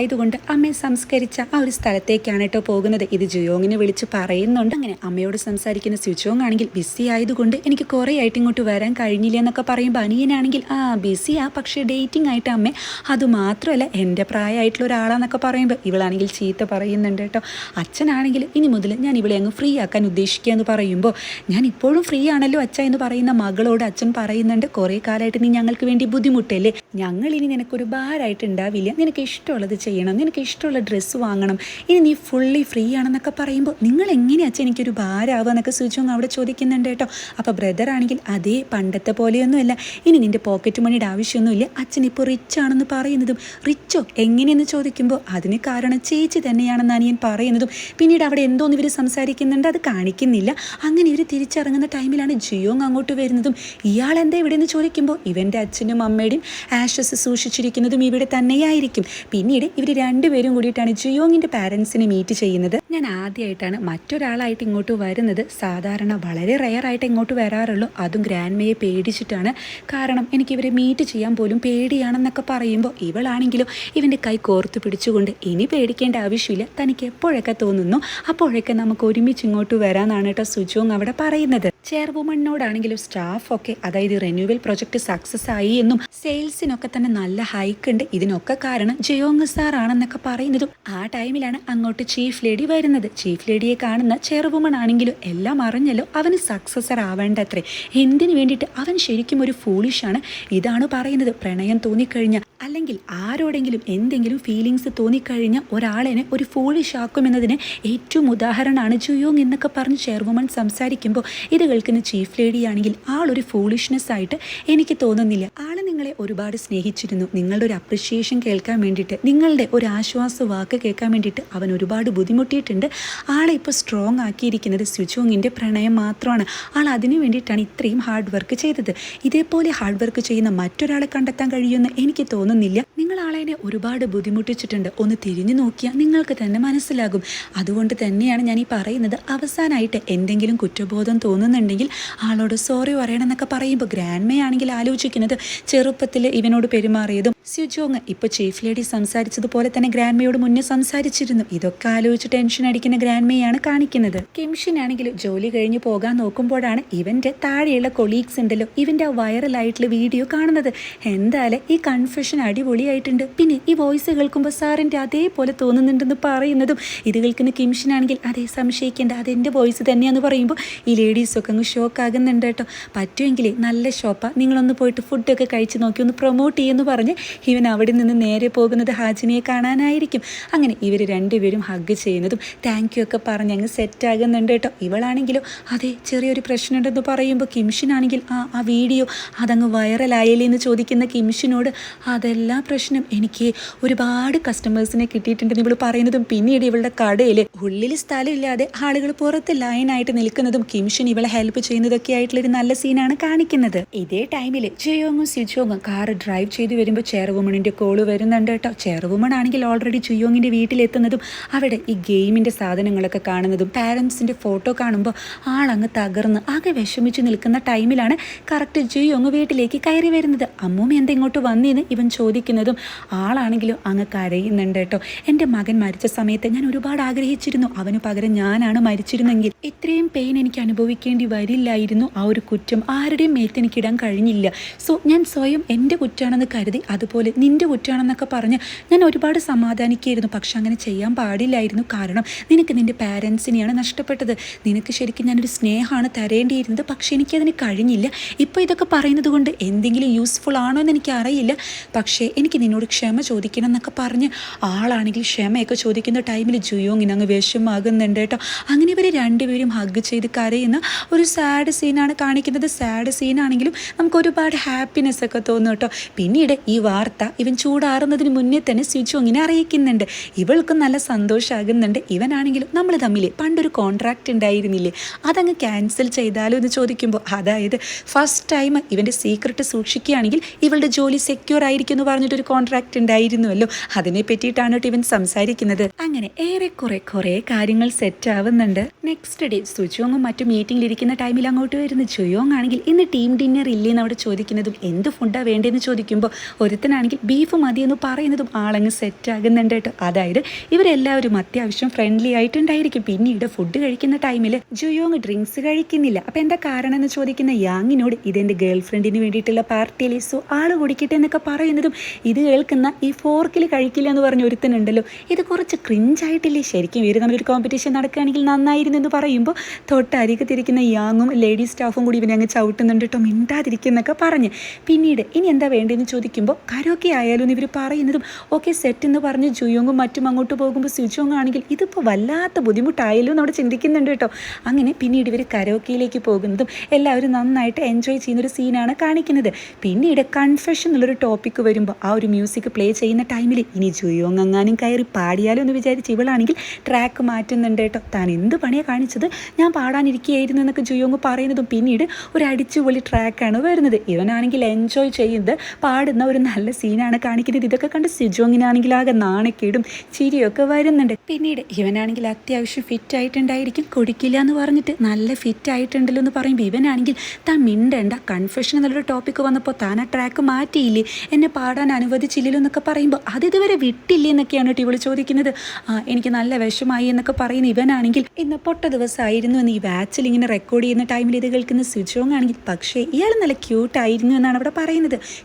പിറന്നാളായതുകൊണ്ട് അമ്മയെ സംസ്കരിച്ച ആ ഒരു സ്ഥലത്തേക്കാണ് കേട്ടോ പോകുന്നത്. ഇത് ജുയോങ്ങിനെ വിളിച്ച് പറയുന്നുണ്ട്. അങ്ങനെ അമ്മയോട് സംസാരിക്കുന്ന സുജോങ് ആണെങ്കിൽ ബിസി ആയതുകൊണ്ട് എനിക്ക് കുറേ ആയിട്ട് ഇങ്ങോട്ട് വരാൻ കഴിഞ്ഞില്ല എന്നൊക്കെ പറയുമ്പോൾ അനിയനാണെങ്കിൽ ആ ബിസിയാ പക്ഷേ ഡേറ്റിംഗ് ആയിട്ട് അമ്മേ അതുമാത്രമല്ല എന്റെ പ്രായമായിട്ടുള്ള ഒരാളാന്നൊക്കെ പറയുമ്പോൾ ഇവളാണെങ്കിൽ ചീത്ത പറയുന്നുണ്ട് കേട്ടോ. അച്ഛനാണെങ്കിൽ ഇനി മുതൽ ഞാൻ ഇവളെ അങ്ങ് ഫ്രീ ആക്കാൻ ഉദ്ദേശിക്കുക എന്ന് പറയുമ്പോൾ ഞാൻ ഇപ്പോഴും ഫ്രീ ആണല്ലോ അച്ഛ എന്ന് പറയുന്ന മകളോട് അച്ഛൻ പറയുന്നുണ്ട് കുറേ കാലമായിട്ട് നീ ഞങ്ങൾക്ക് വേണ്ടി ബുദ്ധിമുട്ടല്ലേ? ഞങ്ങൾ ഇനി നിനക്കൊരു ഭാരമായിട്ട് ഉണ്ടാവില്ല. നിനക്ക് ഇഷ്ടമുള്ളത് ചെയ്യണം. നിനക്ക് ഇഷ്ടമുള്ള ഡ്രസ്സ് വാങ്ങണം. ഇനി നീ ഫുള്ളി ഫ്രീ ആണെന്നൊക്കെ പറയുമ്പോൾ നിങ്ങൾ എങ്ങനെയാ അച്ഛൻ എനിക്കൊരു ഭാരമാവുക എന്നൊക്കെ സുജോങ് അവിടെ ചോദിക്കുന്നുണ്ട് കേട്ടോ. അപ്പോൾ ബ്രദർ ആണെങ്കിൽ അതേ പണ്ടത്തെ പോലെയൊന്നുമല്ല. ഇനി നിന്റെ പോക്കറ്റ് മണിയുടെ ആവശ്യമൊന്നുമില്ല. അച്ഛൻ ഇപ്പോൾ റിച്ച് ആണെന്ന് പറയുന്നതും റിച്ചോ എങ്ങനെയെന്ന് ചോദിക്കുമ്പോൾ അതിന് കാരണം ചേച്ചി തന്നെയാണെന്ന് അനിയൻ പറയുന്നതും. പിന്നീട് അവിടെ എന്തോന്ന് ഇവർ സംസാരിക്കുന്നുണ്ട് അത് കാണിക്കുന്നില്ല. അങ്ങനെ ഇവർ തിരിച്ചിറങ്ങുന്ന ടൈമിലാണ് ജിയോങ് അങ്ങോട്ട് വരുന്നതും. ഇയാൾ എന്താ ഇവിടെ എന്ന് ചോദിക്കുമ്പോൾ ഇവന്റെ അച്ഛനും അമ്മയുടെയും ആഷസ് സൂക്ഷിച്ചിരിക്കുന്നതും ഇവിടെ തന്നെയായിരിക്കും. പിന്നീട് ഇവർ രണ്ടുപേരും കൂടിയിട്ടാണ് ജിയോങ്ങിന്റെ പാരൻസിനെ മീറ്റ് ചെയ്യുന്നത്. ഞാൻ ആദ്യമായിട്ടാണ് മറ്റൊരാളായിട്ട് ഇങ്ങോട്ട് വരുന്നത്. സാധാരണ വളരെ റെയർ ആയിട്ട് ഇങ്ങോട്ട് വരാറുള്ളൂ. അതും ഗ്രാൻഡ്മയെ പേടിച്ചിട്ടാണ്. കാരണം എനിക്ക് ഇവരെ മീറ്റ് ചെയ്യാൻ പോലും പേടിയാണെന്നൊക്കെ പറയുമ്പോൾ ഇവളാണെങ്കിലും ഇവന്റെ കൈ കോർത്ത് പിടിച്ചുകൊണ്ട് ഇനി പേടിക്കേണ്ട ആവശ്യമില്ല. തനിക്ക് എപ്പോഴൊക്കെ തോന്നുന്നു അപ്പോഴൊക്കെ നമുക്ക് ഒരുമിച്ച് ഇങ്ങോട്ട് വരാമെന്നാണ് കേട്ടോ സുജോങ് അവിടെ പറയുന്നത്. ചെയർവുമണിനോടാണെങ്കിലും സ്റ്റാഫൊക്കെ അതായത് റിന്യൂവൽ പ്രൊജക്ട് സക്സസ് ആയി എന്നും സെയിൽസിനൊക്കെ തന്നെ നല്ല ഹൈക്ക് ഉണ്ട്. ഇതിനൊക്കെ കാരണം ജയോങ് സാർ ആണെന്നൊക്കെ പറയുന്നതും ആ ടൈമിലാണ് അങ്ങോട്ട് ചീഫ് ലേഡി വരുന്നത്. ചീഫ് ലേഡിയെ കാണുന്ന ചെയർവുമൺ ആണെങ്കിലും എല്ലാം അറിഞ്ഞല്ലോ അവന് സക്സസർ ആവേണ്ടത്രേ. എന്തിനു വേണ്ടിയിട്ട് അവൻ ശരിക്കും ഒരു ഫൂളിഷാണ് ഇതാണ് പറയുന്നത്. പ്രണയം തോന്നിക്കഴിഞ്ഞ അല്ലെങ്കിൽ ആരോടെങ്കിലും എന്തെങ്കിലും ഫീലിങ്സ് തോന്നിക്കഴിഞ്ഞ ഒരാളെനെ ഒരു ഫോളിഷ് ആക്കുമെന്നതിന് ഏറ്റവും ഉദാഹരണമാണ് ജുയോങ് എന്നൊക്കെ പറഞ്ഞ് ചെയർവുമൺ സംസാരിക്കുമ്പോൾ ഇത് കേൾക്കുന്ന ചീഫ് ലേഡി ആണെങ്കിൽ ആളൊരു ഫോളിഷ്നെസ് ആയിട്ട് എനിക്ക് തോന്നുന്നില്ല. നിങ്ങളെ ഒരുപാട് സ്നേഹിച്ചിരുന്നു. നിങ്ങളുടെ ഒരു അപ്രിഷിയേഷൻ കേൾക്കാൻ വേണ്ടിയിട്ട് നിങ്ങളുടെ ഒരു ആശ്വാസ വാക്ക് കേൾക്കാൻ വേണ്ടിയിട്ട് അവൻ ഒരുപാട് ബുദ്ധിമുട്ടിയിട്ടുണ്ട്. ആളെ ഇപ്പോൾ സ്ട്രോങ് ആക്കിയിരിക്കുന്നത് സുജോങ്ങിന്റെ പ്രണയം മാത്രമാണ്. ആൾ അതിനു വേണ്ടിയിട്ടാണ് ഇത്രയും ഹാർഡ് വർക്ക് ചെയ്തത്. ഇതേപോലെ ഹാർഡ് വർക്ക് ചെയ്യുന്ന മറ്റൊരാളെ കണ്ടെത്താൻ കഴിയുമെന്ന് എനിക്ക് തോന്നുന്നില്ല. നിങ്ങൾ ആളെനെ ഒരുപാട് ബുദ്ധിമുട്ടിച്ചിട്ടുണ്ട്. ഒന്ന് തിരിഞ്ഞു നോക്കിയാൽ നിങ്ങൾക്ക് തന്നെ മനസ്സിലാകും. അതുകൊണ്ട് തന്നെയാണ് ഞാൻ ഈ പറയുന്നത്. അവസാനമായിട്ട് എന്തെങ്കിലും കുറ്റബോധം തോന്നുന്നുണ്ടെങ്കിൽ ആളോട് സോറി പറയണമെന്നൊക്കെ പറയുമ്പോൾ ഗ്രാൻഡ്മയാണെങ്കിൽ ആലോചിക്കുന്നത് ചെറു ചെറുപ്പത്തിൽ ഇവനോട് പെരുമാറിയതും സ്യുജോങ് ഇപ്പൊ ചീഫ് ലേഡി സംസാരിച്ചതുപോലെ തന്നെ ഗ്രാൻഡ്മയോട് മുന്നേ സംസാരിച്ചിരുന്നു. ഇതൊക്കെ ആലോചിച്ച് ടെൻഷൻ അടിക്കുന്ന ഗ്രാൻഡ്മയാണ് കാണിക്കുന്നത്. കിംഷിൻ ആണെങ്കിലും ജോലി കഴിഞ്ഞു പോകാൻ നോക്കുമ്പോഴാണ് ഇവന്റെ താഴെയുള്ള കൊളീഗ്സ് ഉണ്ടല്ലോ ഇവന്റെ ആ വൈറലായിട്ടുള്ള വീഡിയോ കാണുന്നത്. എന്തായാലും ഈ കൺഫെഷൻ അടിപൊളിയായിട്ടുണ്ട്. പിന്നെ ഈ വോയിസ് കേൾക്കുമ്പോൾ സാറിന്റെ അതേപോലെ തോന്നുന്നുണ്ടെന്ന് പറയുന്നതും ഇത് കേൾക്കുന്ന കിംഷിനാണെങ്കിൽ അതേ സംശയിക്കേണ്ട അതെന്റെ വോയിസ് തന്നെയാന്ന് പറയുമ്പോൾ ഈ ലേഡീസൊക്കെ അങ്ങ് ഷോക്ക് ആകുന്നുണ്ട് കേട്ടോ. പറ്റുമെങ്കിൽ നല്ല ഷോപ്പാണ് നിങ്ങളൊന്ന് പോയിട്ട് ഫുഡൊക്കെ കഴിച്ച് നോക്കി ഒന്ന് പ്രൊമോട്ട് ചെയ്യുമെന്ന് പറഞ്ഞ് ഇവൻ അവിടെ നിന്ന് നേരെ പോകുന്നത് ഹാജിനിയെ കാണാനായിരിക്കും. അങ്ങനെ ഇവർ രണ്ടുപേരും ഹഗ് ചെയ്യുന്നതും താങ്ക് യു ഒക്കെ പറഞ്ഞ് അങ്ങ് സെറ്റാകുന്നുണ്ട് കേട്ടോ. ഇവളാണെങ്കിലോ അതെ ചെറിയൊരു പ്രശ്നമുണ്ടെന്ന് പറയുമ്പോൾ കിംഷിനാണെങ്കിൽ ആ ആ വീഡിയോ അതങ്ങ് വൈറലായില്ലേ എന്ന് ചോദിക്കുന്ന കിംഷിനോട് അതെല്ലാം പ്രശ്നം. എനിക്ക് ഒരുപാട് കസ്റ്റമേഴ്സിനെ കിട്ടിയിട്ടുണ്ടെന്ന് ഇവൾ പറയുന്നതും പിന്നീട് ഇവളുടെ കടയിൽ ഉള്ളിൽ സ്ഥലമില്ലാതെ ആളുകൾ പുറത്ത് ലൈനായിട്ട് നിൽക്കുന്നതും കിംഷിൻ ഇവളെ ഹെൽപ്പ് ചെയ്യുന്നതൊക്കെ ആയിട്ടുള്ള ഒരു നല്ല സീനാണ് കാണിക്കുന്നത്. ഇതേ ടൈമിൽ ജയോങ്ങും സിജോങ്ങും കാർ ഡ്രൈവ് ചെയ്ത് വരുമ്പോൾ ചെയർവുമണിന്റെ കോൾ വരുന്നുണ്ട് കേട്ടോ ചെയർവുമൺ ആണെങ്കിൽ ഓൾറെഡി ചുയോങ്ങിന്റെ വീട്ടിലെത്തുന്നതും അവിടെ ഈ ഗെയിമിന്റെ സാധനങ്ങളൊക്കെ കാണുന്നതും പാരൻസിന്റെ ഫോട്ടോ കാണുമ്പോൾ ആളങ്ങ് തകർന്ന് ആകെ വിഷമിച്ച് നിൽക്കുന്ന ടൈമിലാണ് കറക്റ്റ് ജുയോങ് വീട്ടിലേക്ക് കയറി വരുന്നത്. അമ്മൂമ്മ എന്താ ഇങ്ങോട്ട് വന്നേന്ന് ഇവൻ ചോദിക്കുന്നതും ആളാണെങ്കിലും അങ്ങ് കരയുന്നുണ്ട് കേട്ടോ എന്റെ മകൻ മരിച്ച സമയത്ത് ഞാൻ ഒരുപാട് ആഗ്രഹിച്ചിരുന്നു. അവന് പകരം ഞാനാണ് മരിച്ചിരുന്നെങ്കിൽ. ഇത്രയും പെയിൻ എനിക്ക് അനുഭവിക്കേണ്ടി വരില്ലായിരുന്നു. ആ ഒരു കുറ്റം ആരുടെയും മേത്ത് എനിക്കിടാൻ കഴിഞ്ഞില്ല. സോ ഞാൻ സ്വയം എന്റെ കുറ്റാണെന്ന് കരുതി അതുപോലെ നിന്റെ കുറ്റാണെന്നൊക്കെ പറഞ്ഞ് ഞാൻ ഒരുപാട് സമാധാനിക്കുകയായിരുന്നു. പക്ഷെ അങ്ങനെ ചെയ്യാൻ പാടില്ലായിരുന്നു. കാരണം നിനക്ക് നിന്റെ പാരൻസിനെയാണ് നഷ്ടപ്പെട്ടത്. നിനക്ക് ശരിക്കും ഞാനൊരു സ്നേഹമാണ് തരേണ്ടിയിരുന്നത്. പക്ഷെ എനിക്കതിന് കഴിഞ്ഞില്ല. ഇപ്പോൾ ഇതൊക്കെ പറയുന്നത് കൊണ്ട് എന്തെങ്കിലും യൂസ്ഫുൾ ആണോ എന്ന് എനിക്ക് അറിയില്ല പക്ഷേ എനിക്ക് നിന്നോട് ക്ഷമ ചോദിക്കണം എന്നൊക്കെ പറഞ്ഞ് ആളാണെങ്കിൽ ക്ഷമയൊക്കെ ചോദിക്കുന്ന ടൈമിൽ ജുയോങ്ങിന് അങ്ങ് വിഷമാകുന്നുണ്ട് കേട്ടോ. അങ്ങനെ ഇവർ രണ്ടുപേരും ഹഗ് ചെയ്ത് കരയുന്ന ഒരു സാഡ് സീനാണ് കാണിക്കുന്നത്. സാഡ് സീനാണെങ്കിലും നമുക്ക് ഒരുപാട് ഹാപ്പിനെസ് ഒക്കെ തോന്നും കേട്ടോ. പിന്നീട് ഈ വാർത്ത ഇവൻ ചൂടാറുന്നതിന് മുന്നേ തന്നെ സ്വിച്ചോങ്ങിനെ അറിയിക്കുന്നുണ്ട്. ഇവൾക്കും നല്ല സന്തോഷമാകുന്നുണ്ട് ഇവനാണെങ്കിലും നമ്മൾ തമ്മിൽ പണ്ടൊരു കോൺട്രാക്റ്റ് ഉണ്ടായിരുന്നില്ലേ? അതങ്ങ് ക്യാൻസൽ ചെയ്താലോ എന്ന് ചോദിക്കുമ്പോൾ അതായത് ഫസ്റ്റ് ടൈം ഇവന്റെ സീക്രട്ട് സൂക്ഷിക്കുകയാണെങ്കിൽ ഇവളുടെ ജോലി സെക്യൂർ ആയിരിക്കും എന്ന് പറഞ്ഞിട്ടൊരു കോൺട്രാക്റ്റ് ഉണ്ടായിരുന്നുവല്ലോ. അതിനെ പറ്റിയിട്ടാണ് ഇവൻ സംസാരിക്കുന്നത്. അങ്ങനെ ഏറെക്കുറെ കുറേ കാര്യങ്ങൾ സെറ്റ് ആവുന്നുണ്ട്. നെക്സ്റ്റ് ഡേ സുജോങ്ങും മറ്റു മീറ്റിംഗിൽ ഇരിക്കുന്ന ടൈമിൽ അങ്ങോട്ട് വരുന്ന. ജുയോങ് ആണെങ്കിൽ ഇന്ന് ടീം ഡിന്നർ ഇല്ലേന്ന് അവിടെ ചോദിക്കുന്നതും എന്ത് ഫുഡാണ് വേണ്ടതെന്ന് ചോദിക്കുമ്പോൾ ഒരുത്തനാണെങ്കിൽ ബീഫ് മതിയെന്ന് പറയുന്നതും ആളങ്ങ് സെറ്റാകുന്നുണ്ട് കേട്ടോ. അതായത് ഇവരെല്ലാവരും അത്യാവശ്യം ഫ്രണ്ട്ലി ആയിട്ടുണ്ടായിരിക്കും. പിന്നീട് ഫുഡ് കഴിക്കുന്ന ടൈമിൽ ജുയോങ് ഡ്രിങ്ക്സ് കഴിക്കുന്നില്ല. അപ്പം എന്താ കാരണം എന്ന് ചോദിക്കുന്ന യാങ്ങിനോട് ഇതെന്റെ ഗേൾ ഫ്രണ്ടിന് വേണ്ടിയിട്ടുള്ള പാർട്ടിയിലെ സോ ആൾ കുടിക്കട്ടെ എന്നൊക്കെ പറയുന്നതും ഇത് കേൾക്കുന്ന ഈ ഫോർക്കിൽ കഴിക്കില്ല എന്ന് പറഞ്ഞ ഒരുത്തനുണ്ടല്ലോ. ഇത് കുറച്ച് ക്രിഞ്ചായിട്ടില്ലേ ശരിക്കും ഇവർ തമ്മിലൊരു കോമ്പറ്റീഷൻ നടക്കുകയാണെങ്കിൽ നന്നായിരുന്നു എന്ന് പറയുമ്പോൾ തൊട്ടരികത്തിരിക്കുന്ന യാങ്ങും ലേഡീസ് സ്റ്റാഫും കൂടി ഇവനെ അങ്ങ് ചവിട്ടുന്നുണ്ട് കേട്ടോ. മിണ്ടാതിരിക്കുന്നൊക്കെ പറഞ്ഞ്. പിന്നീട് ഇനി എന്താ വേണ്ടതെന്ന് ചോദിക്കുമ്പോൾ കരോക്കെ ആയാലും ഇവർ പറയുന്നതും ഓക്കെ സെറ്റ് എന്ന് പറഞ്ഞ് ജുയോങ്ങും മറ്റും അങ്ങോട്ട് പോകുമ്പോൾ സ്വിച്ചോങ് ആണെങ്കിൽ ഇതിപ്പോൾ വല്ലാത്ത ബുദ്ധിമുട്ടായല്ലോ നമ്മൾ ചിന്തിക്കുന്നുണ്ട് കേട്ടോ. അങ്ങനെ പിന്നീട് ഇവർ കരോക്കയിലേക്ക് പോകുന്നതും എല്ലാവരും നന്നായിട്ട് എൻജോയ് ചെയ്യുന്നൊരു സീനാണ് കാണിക്കുന്നത്. പിന്നീട് കൺഫെഷൻ എന്നുള്ളൊരു ടോപ്പിക്ക് വരുമ്പോൾ ആ ഒരു മ്യൂസിക് പ്ലേ ചെയ്യുന്ന ടൈമിൽ ഇനി ജുയോങ് അങ്ങാനും കയറി പാടിയാലോ എന്ന് വിചാരിച്ച് ഇവളാണെങ്കിൽ ട്രാക്ക് മാറ്റുന്നുണ്ട് കേട്ടോ. താൻ എന്ത് പണിയാണ് കാണിച്ചത്? ഞാൻ പാടാനിരിക്കുകയായിരുന്നു എന്നൊക്കെ ജുയോങ് പറയുന്നതും പിന്നീട് ഒരു അടിച്ചുപൊളി ട്രാക്കാണ് വരുന്നത്. ഇവനാണെങ്കിൽ എൻജോയ് ചെയ്യുന്നത്. പാടുന്ന ഒരു നല്ല സീനാണ് കാണിക്കുന്നത്. ഇതൊക്കെ കണ്ട് സിജോങ്ങിനാണെങ്കിൽ ആകെ നാണക്കേടും ചിരിയൊക്കെ വരുന്നുണ്ട്. പിന്നീട് ഇവനാണെങ്കിൽ അത്യാവശ്യം ഫിറ്റ് ആയിട്ടുണ്ടായിരിക്കും. കൊടുക്കില്ല എന്ന് പറഞ്ഞിട്ട് നല്ല ഫിറ്റ് ആയിട്ടുണ്ടല്ലോ എന്ന് പറയുമ്പോൾ ഇവനാണെങ്കിൽ താൻ മിണ്ടണ്ട. കൺഫെഷൻ എന്നുള്ളൊരു ടോപ്പിക്ക് വന്നപ്പോൾ താൻ ആ ട്രാക്ക് മാറ്റിയില്ലേ? എന്നെ പാടാൻ അനുവദിച്ചില്ലല്ലോ എന്നൊക്കെ പറയുമ്പോൾ അത് ഇതുവരെ വിട്ടില്ലേ എന്നൊക്കെയാണ് കേട്ടോ ചോദിക്കുന്നത്. ആ എനിക്ക് നല്ല വിഷമായി എന്നൊക്കെ പറയുന്ന ഇവനാണെങ്കിൽ ഇന്ന് പൊട്ട ദിവസമായിരുന്നു എന്ന് ഈ ബാച്ചിൽ ഇങ്ങനെ റെക്കോർഡ് ചെയ്യുന്ന ടൈമിൽ ഇത് കേൾക്കുന്ന സിജോങ് ആണെങ്കിൽ പക്ഷേ ഇയാൾ നല്ല ക്യൂട്ടായിരുന്നു എന്നാണ് അവിടെ പറയുന്നത്.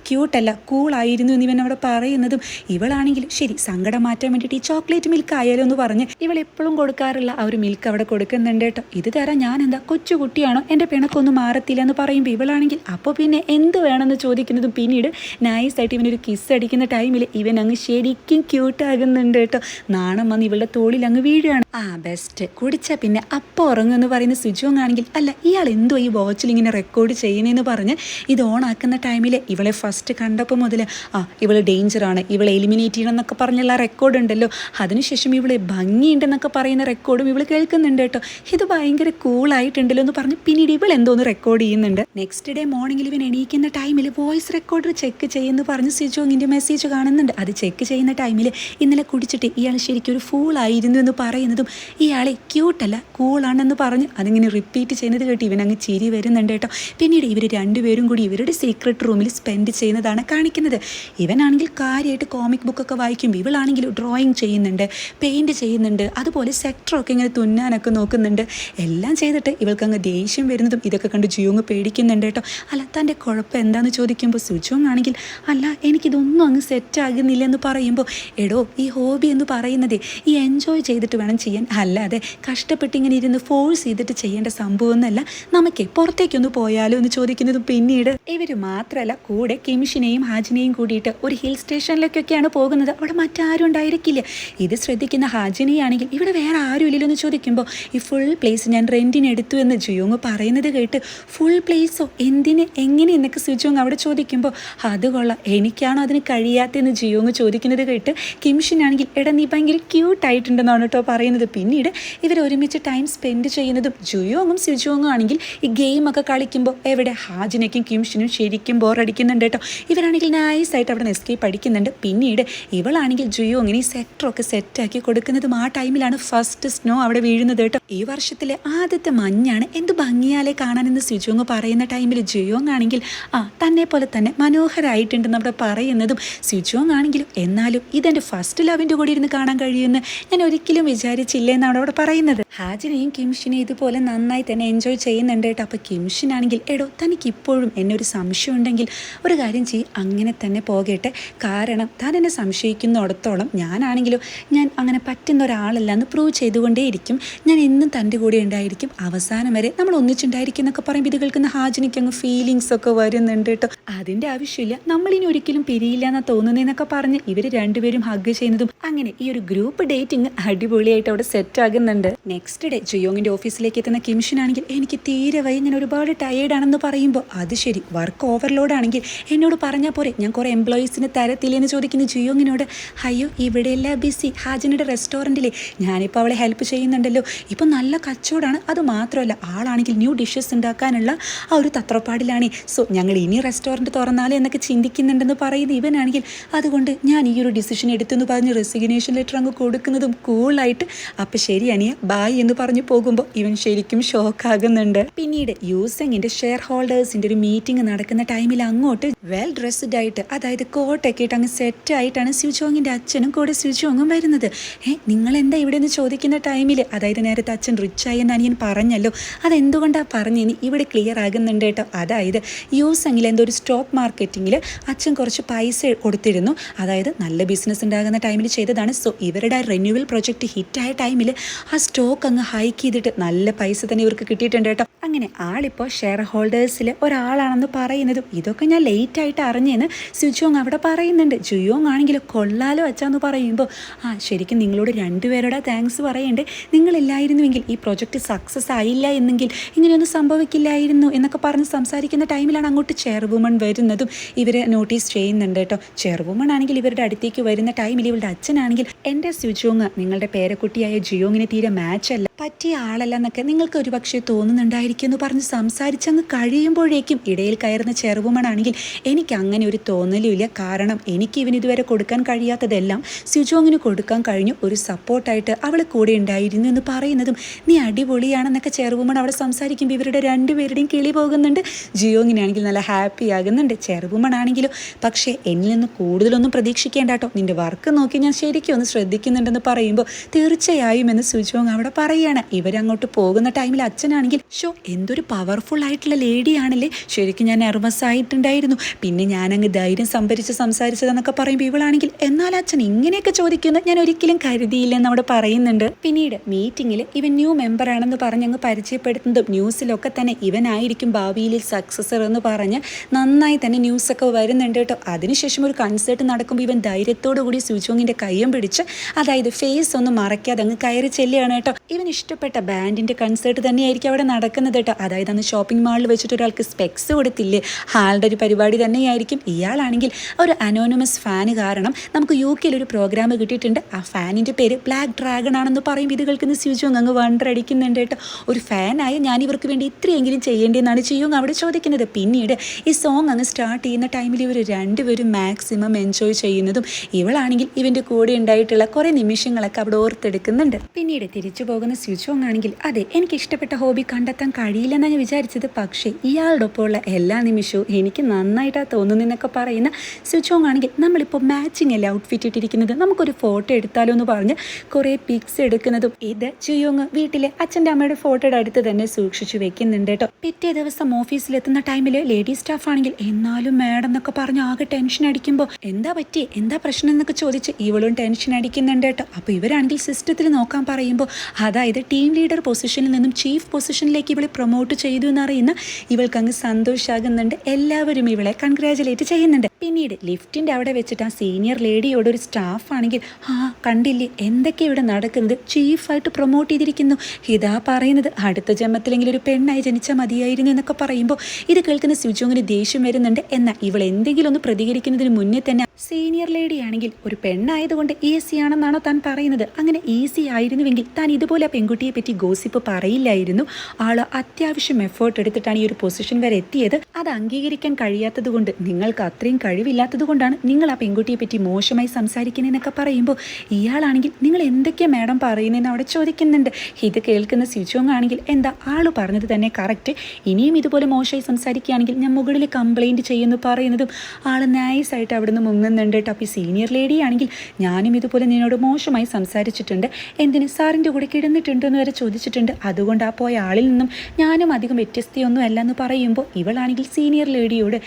ക്യൂട്ടല്ല കൂളായിരുന്നു എന്ന് ഇവൻ അവിടെ പറയുന്നതും. ഇവളാണെങ്കിൽ ശരി സങ്കടം മാറ്റാൻ വേണ്ടിയിട്ട് ഈ ചോക്ലേറ്റ് മിൽക്ക് ആയാലോ എന്ന് പറഞ്ഞ് ഇവൾ എപ്പോഴും കൊടുക്കാറില്ല ആ ഒരു മിൽക്ക് അവിടെ കൊടുക്കുന്നുണ്ട് കേട്ടോ. ഇത് തരാൻ ഞാൻ എന്താ കൊച്ചു കുട്ടിയാണോ എന്റെ പിണക്കൊന്നും മാറത്തില്ല എന്ന് പറയുമ്പോൾ ഇവളാണെങ്കിൽ അപ്പോൾ പിന്നെ എന്ത് വേണമെന്ന് ചോദിക്കുന്നതും പിന്നീട് നൈസായിട്ട് ഇവനൊരു കിസ് അടിക്കുന്ന ടൈമിൽ ഇവൻ അങ്ങ് ശരിക്കും ക്യൂട്ടാകുന്നുണ്ട് കേട്ടോ. നാണം വന്ന് ഇവളുടെ തോളിൽ അങ്ങ് വീഴുകയാണ്. ആ ബെസ്റ്റ് കുടിച്ചാൽ പിന്നെ അപ്പോൾ ഉറങ്ങും എന്ന് പറയുന്ന സുജോങ് ആണെങ്കിൽ അല്ല ഇയാൾ എന്തോ ഈ വാച്ചിൽ ഇങ്ങനെ റെക്കോർഡ് ചെയ്യുന്നതെന്ന് പറഞ്ഞ് ഇത് ഓൺ ആക്കുന്ന ടൈമിൽ ഇവളെ ഫസ്റ്റ് കണ്ടപ്പോൾ മുതൽ ആ ഇവൾ ഡേഞ്ചറാണ് ഇവളെ എലിമിനേറ്റ് ചെയ്യണം എന്നൊക്കെ പറഞ്ഞുള്ള റെക്കോർഡ് ഉണ്ടല്ലോ. അതിനുശേഷം ഇവളെ ഭംഗിയുണ്ടെന്നൊക്കെ പറയുന്ന റെക്കോർഡും ഇവൾ കേൾക്കുന്നുണ്ട് കേട്ടോ. ഇത് ഭയങ്കര കൂളായിട്ടുണ്ടല്ലോ എന്ന് പറഞ്ഞ് പിന്നീട് ഇവൾ എന്തോന്ന് റെക്കോർഡ് ചെയ്യുന്നുണ്ട്. നെക്സ്റ്റ് ഡേ മോർണിംഗിൽ ഇവൻ എണീക്കുന്ന ടൈമിൽ വോയിസ് റെക്കോർഡർ ചെക്ക് ചെയ്യുന്നു പറഞ്ഞ് സിജോങ്ങിന്റെ മെസ്സേജ് കാണുന്നുണ്ട്. അത് ചെക്ക് ചെയ്യുന്ന ടൈമിൽ ഇന്നലെ കുടിച്ചിട്ട് ഇയാൾ ശരിക്കും ഒരു ഫൂൾ ആയിരുന്നു എന്ന് പറയുന്നതും ഇയാളെ ക്യൂട്ടല്ല കൂളാണെന്ന് പറഞ്ഞ് അതിങ്ങനെ റിപ്പീറ്റ് ചെയ്യുന്നത് കേട്ട് ഇവൻ അങ്ങ് ചിരി വരുന്നുണ്ട് കേട്ടോ. പിന്നീട് ഇവർ രണ്ടുപേരും കൂടി ഇവരുടെ സീക്രട്ട് റൂമിൽ റൂമിൽ സ്പെൻഡ് ചെയ്യുന്നതാണ് കാണിക്കുന്നത്. ഇവനാണെങ്കിൽ കാര്യമായിട്ട് കോമിക് ബുക്കൊക്കെ വായിക്കും. ഇവളാണെങ്കിൽ ഡ്രോയിങ് ചെയ്യുന്നുണ്ട് പെയിന്റ് ചെയ്യുന്നുണ്ട് അതുപോലെ സെക്ടറൊക്കെ ഇങ്ങനെ തുന്നാനൊക്കെ നോക്കുന്നുണ്ട്. എല്ലാം ചെയ്തിട്ട് ഇവൾക്കങ്ങ് ദേഷ്യം വരുന്നതും ഇതൊക്കെ കണ്ട് ജിയോങ് പേടിക്കുന്നുണ്ട് കേട്ടോ. അല്ല തന്റെ കുഴപ്പം എന്താണെന്ന് ചോദിക്കുമ്പോൾ സുജോങ് ആണെങ്കിൽ അല്ല എനിക്കിതൊന്നും അങ്ങ് സെറ്റ് ആകുന്നില്ല എന്ന് പറയുമ്പോൾ എടോ ഈ ഹോബി എന്ന് പറയുന്നത് ഈ എൻജോയ് ചെയ്തിട്ട് വേണം ചെയ്യാൻ. അല്ലാതെ കഷ്ടപ്പെട്ട് ഇങ്ങനെ ഇരുന്ന് ഫോഴ്സ് ചെയ്തിട്ട് ചെയ്യേണ്ട സംഭവം സംഭവമൊന്നുമല്ല നമുക്ക് പുറത്തേക്കൊന്ന് പോയാലോ എന്ന് ചോദിക്കുന്നതും പിന്നീട്. ഇവർ മാത്രമല്ല കൂടെ കിമിഷിനെയും ഹാജിനെയും കൂടിയിട്ട് ഒരു ഹിൽ സ്റ്റേഷനിലേക്കൊക്കെയാണ് പോകുന്നത്. അവിടെ മറ്റാരും ഉണ്ടായിരിക്കില്ല. ഇത് ശ്രദ്ധിക്കുന്ന ഹാജിനെയാണെങ്കിൽ ഇവിടെ വേറെ ആരും ഇല്ലല്ലോ ചോദിക്കുമ്പോൾ ഈ ഫുൾ പ്ലേസ് ഞാൻ റെന്റിന് എടുത്തു എന്ന് ജുയോങ് പറയുന്നത് കേട്ട് ഫുൾ പ്ലേസോ എന്തിന് എങ്ങനെ എന്നൊക്കെ സുജോങ് അവിടെ ചോദിക്കുമ്പോൾ അത് കൊള്ളാം എനിക്കാണോ അതിന് കഴിയാത്തതെന്ന് ജിയോങ് ചോദിക്കുന്നത് കേട്ട് കിംഷിനാണെങ്കിൽ എടാ നീ ഭയങ്കര ക്യൂട്ടായിട്ടുണ്ടെന്നാണ് കേട്ടോ പറയുന്നത്. പിന്നീട് ഇവർ ഒരുമിച്ച് ടൈം സ്പെൻഡ് ചെയ്യുന്നതും ജുയോങ്ങും സുജോങ്ങും ആണെങ്കിൽ ഈ ഗെയിമൊക്കെ കളിക്കുമ്പോൾ എവിടെ? ഹാജിനയ്ക്കും കിംഷിനും ശരിക്കും ബോറടിക്കുന്നുണ്ട് കേട്ടോ. ഇവരാണെങ്കിൽ നൈസായിട്ട് അവിടെ നിന്ന് എസ്കേപ്പ് പഠിക്കുന്നുണ്ട് പിന്നീട് ഇവളാണെങ്കിൽ ജുയോങ്ങിന് ഈ സെക്ടറൊക്കെ സെറ്റാക്കി കൊടുക്കുന്നതും ആ ടൈമിലാണ് ഫസ്റ്റ് സ്നോ അവിടെ വീഴുന്നത് കേട്ടോ. ഈ വർഷത്തിലെ ആദ്യത്തെ മഞ്ഞാണ് എന്ത് ഭംഗിയാലെ കാണാനെന്ന് സുജോങ് പറയുന്ന ടൈമിൽ ജുയോങ് ആണെങ്കിൽ ആ തന്നെ പോലെ തന്നെ മനോഹരമായിട്ടുണ്ടെന്ന് അവിടെ പറയുന്നതും സുജോങ് ആണെങ്കിലും എന്നാലും ഇതെന്റെ ഫസ്റ്റ് ലവിന്റെ കൂടെ ഇരുന്ന് കാണാൻ കഴിയുമെന്ന് ഞാൻ ഒരിക്കലും വിചാരിച്ചില്ല എന്നാണ് അവിടെ പറയുന്നത്. ഹാജിനെയും കിംഷിനെയും ഇതുപോലെ നന്നായി തന്നെ എൻജോയ് ചെയ്യുന്നുണ്ട് കേട്ടോ. അപ്പോൾ കിംഷിനാണെങ്കിൽ എടോ തനിക്ക് ഇപ്പോഴും എന്നെ ഒരു സംശയം ഉണ്ടെങ്കിൽ ഒരു കാര്യം ചെയ്യ് അങ്ങനെ തന്നെ പോകട്ടെ. കാരണം താൻ എന്നെ സംശയിക്കുന്നിടത്തോളം ഞാനാണെങ്കിലും ഞാൻ അങ്ങനെ പറ്റുന്ന ഒരാളല്ല എന്ന് പ്രൂവ് ചെയ്തുകൊണ്ടേയിരിക്കും. ഞാൻ എന്നും തന്റെ കൂടെ ഉണ്ടായിരിക്കും. അവസാനം വരെ നമ്മൾ ഒന്നിച്ചുണ്ടായിരിക്കും എന്നൊക്കെ പറയുമ്പോൾ ഇത് കേൾക്കുന്ന ഹാജിനിക്ക് അങ്ങ് ഫീലിങ്സ് ഒക്കെ വരുന്നുണ്ട് കേട്ടോ. അതിന്റെ ആവശ്യമില്ല. നമ്മളിനി ഒരിക്കലും പിരിയില്ല എന്നാ തോന്നുന്നതെന്നൊക്കെ പറഞ്ഞ് ഇവർ രണ്ടുപേരും ഹഗ് ചെയ്യുന്നതും അങ്ങനെ ഈ ഒരു ഗ്രൂപ്പ് ഡേറ്റിംഗ് അടിപൊളിയായിട്ട് അവിടെ സെറ്റ് ആകുന്നുണ്ട്. നെക്സ്റ്റ് ഡേ ജുയോങ്ങിന്റെ ഓഫീസിലേക്ക് എത്തുന്ന കിംഷനാണെങ്കിൽ എനിക്ക് തീരെ വൈ ഞാൻ ഒരുപാട് ടയേർഡ് ആണെന്ന് പറയുമ്പോൾ അത് ശരി വർക്ക് ഓവർലോഡ് ആണെങ്കിൽ എന്നോട് പറഞ്ഞാൽ പോരെ. ഞാൻ കുറേ എംപ്ലോയീസിന് തരത്തില്ലെന്ന് ചോദിക്കുന്ന. ജിയോങ്ങിനോട് അയ്യോ ഇവിടെയല്ല ബിസി. ഹാജിനയുടെ റെസ്റ്റോറന്റിലെ ഞാനിപ്പോൾ അവളെ ഹെൽപ്പ് ചെയ്യുന്നുണ്ടല്ലോ. ഇപ്പം നല്ല കച്ചവടമാണ് അത് മാത്രമല്ല ആളാണെങ്കിൽ ന്യൂ ഡിഷസ് ഉണ്ടാക്കാനുള്ള ആ ഒരു തത്രപ്പാടിലാണ്. സോ ഞങ്ങൾ ഇനി റെസ്റ്റോറന്റ് തുറന്നാലേ എന്നൊക്കെ ചിന്തിക്കുന്നുണ്ടെന്ന് പറയുന്ന ഇവനാണെങ്കിൽ അതുകൊണ്ട് ഞാൻ ഈ ഒരു ഡിസിഷൻ എടുത്തു എന്ന് പറഞ്ഞ് റെസിഗ്നേഷൻ ലെറ്റർ അങ്ങ് കൊടുക്കുന്നതും കൂളായിട്ട് അപ്പം ശരി അനിയ ബായ് എന്ന് പറഞ്ഞു പോകുമ്പോൾ ഇവൻ ശരിക്കും ഷോക്കാകുന്നുണ്ട് പിന്നീട് യൂസെങ്ങിന്റെ ഷെയർ ഹോൾഡേഴ്സിന്റെ ഒരു മീറ്റിംഗ് നടക്കുന്ന ടൈമിൽ അങ്ങോട്ട് വെൽ ഡ്രസ്ഡ് ആയിട്ട് അതായത് കോട്ടൊക്കെ ഇട്ട് അങ്ങ് സെറ്റ് ആയിട്ടാണ് സ്വിജോങ്ങിന്റെ അച്ഛനും കൂടെ സ്വിജോങ്ങും വരുന്നത്. ഏ നിങ്ങൾ എന്താ ഇവിടെ നിന്ന് ചോദിക്കുന്ന ടൈമിൽ അതായത് നേരത്തെ അച്ഛൻ റിച്ചായി എന്ന് അനിയൻ പറഞ്ഞല്ലോ. അതെന്തുകൊണ്ടാണ് പറഞ്ഞതിന് ഇവിടെ ക്ലിയർ ആകുന്നുണ്ട് കേട്ടോ? അതായത് യൂസെങ്ങിൽ എന്തോ ഒരു സ്റ്റോക്ക് മാർക്കറ്റിങ്ങിൽ അച്ഛൻ കുറച്ച് പൈസ കൊടുത്തിരുന്നു. അതായത് നല്ല ബിസിനസ് ഉണ്ടാകുന്ന ടൈമിൽ ചെയ്തതാണ്. സോ ഇവരുടെ റിന്യൂവൽ പ്രൊജക്റ്റ് ഹിറ്റായ ടൈമിൽ ആ സ്റ്റോക്ക് അങ്ങ് ഹൈക്ക് ചെയ്തിട്ട് നല്ല പൈസ തന്നെ ഇവർക്ക് കിട്ടിയിട്ടുണ്ട് കേട്ടോ. അങ്ങനെ ആളിപ്പോൾ ഷെയർ ഹോൾഡേഴ്സിൽ ഒരാളാണെന്ന് പറയുന്നതും ഇതൊക്കെ ഞാൻ ലേറ്റ് ആയിട്ട് അറിഞ്ഞെന്ന് സുജോങ് അവിടെ പറയുന്നുണ്ട്. ജുയോങ് ആണെങ്കിൽ കൊള്ളാലോ അച്ചാന്ന് പറയുമ്പോൾ ആ ശരിക്കും നിങ്ങളോട് രണ്ടുപേരോടെ താങ്ക്സ് പറയണ്ടേ? നിങ്ങളില്ലായിരുന്നുവെങ്കിൽ ഈ പ്രൊജക്റ്റ് സക്സസ് ആയില്ല എന്നെങ്കിൽ ഇങ്ങനെയൊന്നും സംഭവിക്കില്ലായിരുന്നു എന്നൊക്കെ പറഞ്ഞ് സംസാരിക്കുന്ന ടൈമിലാണ് അങ്ങോട്ട് ചെയർവുമൺ വരുന്നതും ഇവരെ നോട്ടീസ് ചെയ്യുന്നുണ്ട് കേട്ടോ. ചെയർവുമൺ ആണെങ്കിൽ ഇവരുടെ അടുത്തേക്ക് വരുന്ന ടൈമിൽ ഇവരുടെ അച്ഛനാണെങ്കിൽ എന്റെ സുജോങ് നിങ്ങളുടെ പേരക്കുട്ടിയായ ജിയോങ്ങിന് തീരെ മാച്ചല്ല പറ്റിയ ആളല്ല എന്നൊക്കെ നിങ്ങൾക്ക് ഒരുപക്ഷെ തോന്നുന്നുണ്ടായിരിക്കും. എന്ന് പറഞ്ഞ് സംസാരിച്ചങ്ങ് കഴിയുമ്പോഴേക്കും ഇടയിൽ കയറുന്ന ചെറുവുമണാണെങ്കിൽ എനിക്ക് അങ്ങനെ ഒരു തോന്നലുമില്ല. കാരണം എനിക്ക് ഇവന് ഇതുവരെ കൊടുക്കാൻ കഴിയാത്തതെല്ലാം സിജോങ്ങിന് കൊടുക്കാൻ കഴിഞ്ഞു. ഒരു സപ്പോർട്ടായിട്ട് അവൾ കൂടെ ഉണ്ടായിരുന്നു എന്ന് പറയുന്നതും നീ അടിപൊളിയാണെന്നൊക്കെ ചെറുവുമൺ അവിടെ സംസാരിക്കുമ്പോൾ ഇവരുടെ രണ്ടുപേരുടെയും കിളി പോകുന്നുണ്ട്. ജിയോങ്ങിനാണെങ്കിൽ നല്ല ഹാപ്പി ആകുന്നുണ്ട്. ചെറുവുമണാണെങ്കിലും. പക്ഷേ എന്നിൽ നിന്ന് കൂടുതലൊന്നും പ്രതീക്ഷിക്കേണ്ട കേട്ടോ. നിന്റെ വർക്ക് നോക്കി ഞാൻ ശരിക്കും ഒന്ന് ശ്രദ്ധിക്കുന്നുണ്ടെന്ന് പറയുമ്പോൾ തീർച്ചയായും എന്ന് സുജോങ് അവിടെ പറയുകയാണ് ഇവരങ്ങോട്ട് പോകുന്ന ടൈമിൽ അച്ഛനാണെങ്കിൽ ഷോ എന്തൊരു പവർഫുൾ ആയിട്ടുള്ള ലേഡിയാണല്ലേ ശരിക്കും ഞാൻ നെർവസ് ആയിട്ടുണ്ടായിരുന്നു. പിന്നെ ഞാനങ്ങ് ധൈര്യം സംഭരിച്ച് സംസാരിച്ചതെന്നൊക്കെ പറയുമ്പോൾ ഇവളാണെങ്കിൽ എന്നാൽ അച്ഛൻ ഇങ്ങനെയൊക്കെ ചോദിക്കുന്നത് ഞാൻ ഒരിക്കലും കരുതിയില്ലെന്ന് അവിടെ പറയുന്നുണ്ട്. പിന്നീട് മീറ്റിംഗിൽ ഇവൻ ന്യൂ മെമ്പർ ആണെന്ന് പറഞ്ഞ് അങ്ങ് പരിചയപ്പെടുത്തുന്നതും ന്യൂസിലൊക്കെ തന്നെ ഇവനായിരിക്കും ഭാവിയിൽ സക്സസർ എന്ന് പറഞ്ഞ് നന്നായി തന്നെ ന്യൂസൊക്കെ വരുന്നുണ്ട് കേട്ടോ. അതിനുശേഷം ഒരു കൺസേർട്ട് നടക്കുമ്പോൾ ഇവൻ ധൈര്യത്തോടു കൂടി സുജോങ്ങിന്റെ കയ്യും പിടിച്ച് അതായത് ഫേസ് ഒന്നും മറയ്ക്കാതെ അങ്ങ് കയറി ചെല്ലുകയാണ് കേട്ടോ. ഇവൻ ഇഷ്ടപ്പെട്ട ബാൻഡിന്റെ കൺസേർട്ട് തന്നെയായിരിക്കും അവിടെ നടക്കുന്നത്. കേട്ടോ. അതായത് അന്ന് ഷോപ്പിംഗ് മാളിൽ വെച്ചിട്ട് ഒരാൾക്ക് സ്പെക്സ് കൊടുത്തില്ലേ? ഹാളുടെ ഒരു പരിപാടി തന്നെയായിരിക്കും. ഇയാളാണെങ്കിൽ ഒരു അനോണിമസ് ഫാന് കാരണം നമുക്ക് യു കെയിൽ ഒരു പ്രോഗ്രാം കിട്ടിയിട്ടുണ്ട്. ആ ഫാനിന്റെ പേര് ബ്ലാക്ക് ഡ്രാഗൺ ആണെന്ന് പറയും. ഇത് കേൾക്കുന്ന സ്വിജുങ് അങ്ങ് വണ്ടർ അടിക്കുന്നുണ്ട് കേട്ടോ. ഒരു ഫാനായ ഞാൻ ഇവർക്ക് വേണ്ടി ഇത്രയെങ്കിലും ചെയ്യേണ്ടതെന്നാണ് ചെയ്യുങ് അവിടെ ചോദിക്കുന്നത്. പിന്നീട് ഈ സോങ് അങ്ങ് സ്റ്റാർട്ട് ചെയ്യുന്ന ടൈമിൽ ഇവർ രണ്ടുപേരും മാക്സിമം എൻജോയ് ചെയ്യുന്നതും ഇവളാണെങ്കിൽ ഇവന്റെ കൂടെ ഉണ്ടായിട്ടുള്ള കുറേ നിമിഷങ്ങളൊക്കെ അവിടെ ഓർത്തെടുക്കുന്നുണ്ട്. പിന്നീട് തിരിച്ചു പോകുന്ന സ്വിജോങ് ആണെങ്കിൽ അതെ എനിക്ക് ഇഷ്ടപ്പെട്ട ഹോബി കണ്ടെത്താൻ കഴിയില്ലെന്നാണ് ഞാൻ വിചാരിച്ചത്. പക്ഷേ ഇയാളുടെ ഒപ്പമുള്ള എല്ലാ നിമിഷവും എനിക്ക് നന്നായിട്ടാണ് തോന്നുന്നതെന്നൊക്കെ പറയുന്ന സുചോങ് ആണെങ്കിൽ നമ്മളിപ്പോൾ മാച്ചിങ് അല്ലേ ഔട്ട്ഫിറ്റ് ഇട്ടിരിക്കുന്നത്? നമുക്കൊരു ഫോട്ടോ എടുത്താലോ എന്ന് പറഞ്ഞ് കുറേ പിക്സ് എടുക്കുന്നതും ഇത് ചുയോങ് വീട്ടിലെ അച്ഛന്റെ അമ്മയുടെ ഫോട്ടോയുടെ അടുത്ത് തന്നെ സൂക്ഷിച്ചു വെക്കുന്നുണ്ട് കേട്ടോ. പിറ്റേ ദിവസം ഓഫീസിലെത്തുന്ന ടൈമിൽ ലേഡി സ്റ്റാഫ് ആണെങ്കിൽ എന്നാലും മാഡം എന്നൊക്കെ പറഞ്ഞ് ആകെ ടെൻഷൻ അടിക്കുമ്പോൾ എന്താ പറ്റി എന്താ പ്രശ്നം? എന്നൊക്കെ ചോദിച്ച് ഇവളും ടെൻഷൻ അടിക്കുന്നുണ്ട് കേട്ടോ. അപ്പോൾ ഇവരാണെങ്കിൽ സിസ്റ്റത്തിൽ നോക്കാൻ പറയുമ്പോൾ അതായത് ടീം ലീഡർ പൊസിഷനിൽ നിന്നും ചീഫ് പൊസിഷനിലേക്ക് ഇവളെ പ്രൊമോട്ട് ചെയ്തു എന്നറിയുന്ന ഇവൾക്ക് അങ്ങ് സന്തോഷമാകുന്നുണ്ട് എല്ലാവരും ഇവളെ കൺഗ്രാജുലേറ്റ് ചെയ്യുന്നുണ്ട്. പിന്നീട് ലിഫ്റ്റിന്റെ അവിടെ വെച്ചിട്ട് ആ സീനിയർ ലേഡിയോട് ഒരു സ്റ്റാഫ് ആണെങ്കിൽ ആ കണ്ടില്ലേ? എന്തൊക്കെ ഇവിടെ നടക്കുന്നത്? ചീഫായിട്ട് പ്രൊമോട്ട് ചെയ്തിരിക്കുന്നു. ഇതാ പറയുന്നത്. അടുത്ത ജന്മത്തിലെങ്കിലും ഒരു പെണ്ണായി ജനിച്ചാൽ മതിയായിരുന്നു എന്നൊക്കെ പറയുമ്പോൾ ഇത് കേൾക്കുന്ന സുജോങ്ങിന് ദേഷ്യം വരുന്നുണ്ട്. എന്നാൽ ഇവൾ എന്തെങ്കിലും ഒന്ന് പ്രതികരിക്കുന്നതിന് മുന്നേ തന്നെ സീനിയർ ലേഡി ആണെങ്കിൽ ഒരു പെണ്ണായതുകൊണ്ട് ഈസി ആണെന്നാണോ താൻ പറയുന്നത്? അങ്ങനെ ഈസി ആയിരുന്നുവെങ്കിൽ താൻ ഇതുപോലെ ആ പെൺകുട്ടിയെ പറ്റി ഗോസിപ്പ് പറയില്ലായിരുന്നു. ആൾ അത്യാവശ്യം എഫേർട്ട് എടുത്തിട്ടാണ് ഈ ഒരു പൊസിഷൻ വരെ എത്തിയത്. അത് അംഗീകരിക്കാൻ കഴിയാത്തതുകൊണ്ട് നിങ്ങൾക്ക് അത്രയും കഴിവില്ലാത്തതുകൊണ്ടാണ് നിങ്ങൾ ആ പെൺകുട്ടിയെ പറ്റി മോശമായി സംസാരിക്കുന്നതെന്നൊക്കെ പറയുമ്പോൾ ഇയാളാണെങ്കിൽ നിങ്ങൾ എന്തൊക്കെയാണ് മാഡം പറയുന്നതെന്ന് അവിടെ ചോദിക്കുന്നുണ്ട്. ഇത് കേൾക്കുന്ന സിജോങ് ആണെങ്കിൽ എന്താ ആൾ പറഞ്ഞത് തന്നെ കറക്റ്റ് ഇനിയും ഇതുപോലെ മോശമായി സംസാരിക്കുകയാണെങ്കിൽ ഞാൻ മുകളിൽ കംപ്ലൈന്റ് ചെയ്യുമെന്ന് പറയുന്നതും ആൾ നൈസായിട്ട് അവിടെ നിന്ന് മുങ്ങുന്നുണ്ട് കേട്ടോ അപ്പോൾ ഈ സീനിയർ ലേഡി ആണെങ്കിൽ ഞാനും ഇതുപോലെ നിന്നോട് മോശമായി സംസാരിച്ചിട്ടുണ്ട്. എന്തിന് സാറിന്റെ കൂടെ കിടന്നിട്ടുണ്ടോ എന്ന് വരെ ചോദിച്ചിട്ടുണ്ട്. അതുകൊണ്ട് ആ പോയ ആളിൽ നിന്നും ഞാനും അധികം വ്യത്യസ്തയൊന്നും അല്ല എന്ന് പറയുമ്പോൾ ഇവളാണെങ്കിൽ സീനിയർ ലേഡിയോട്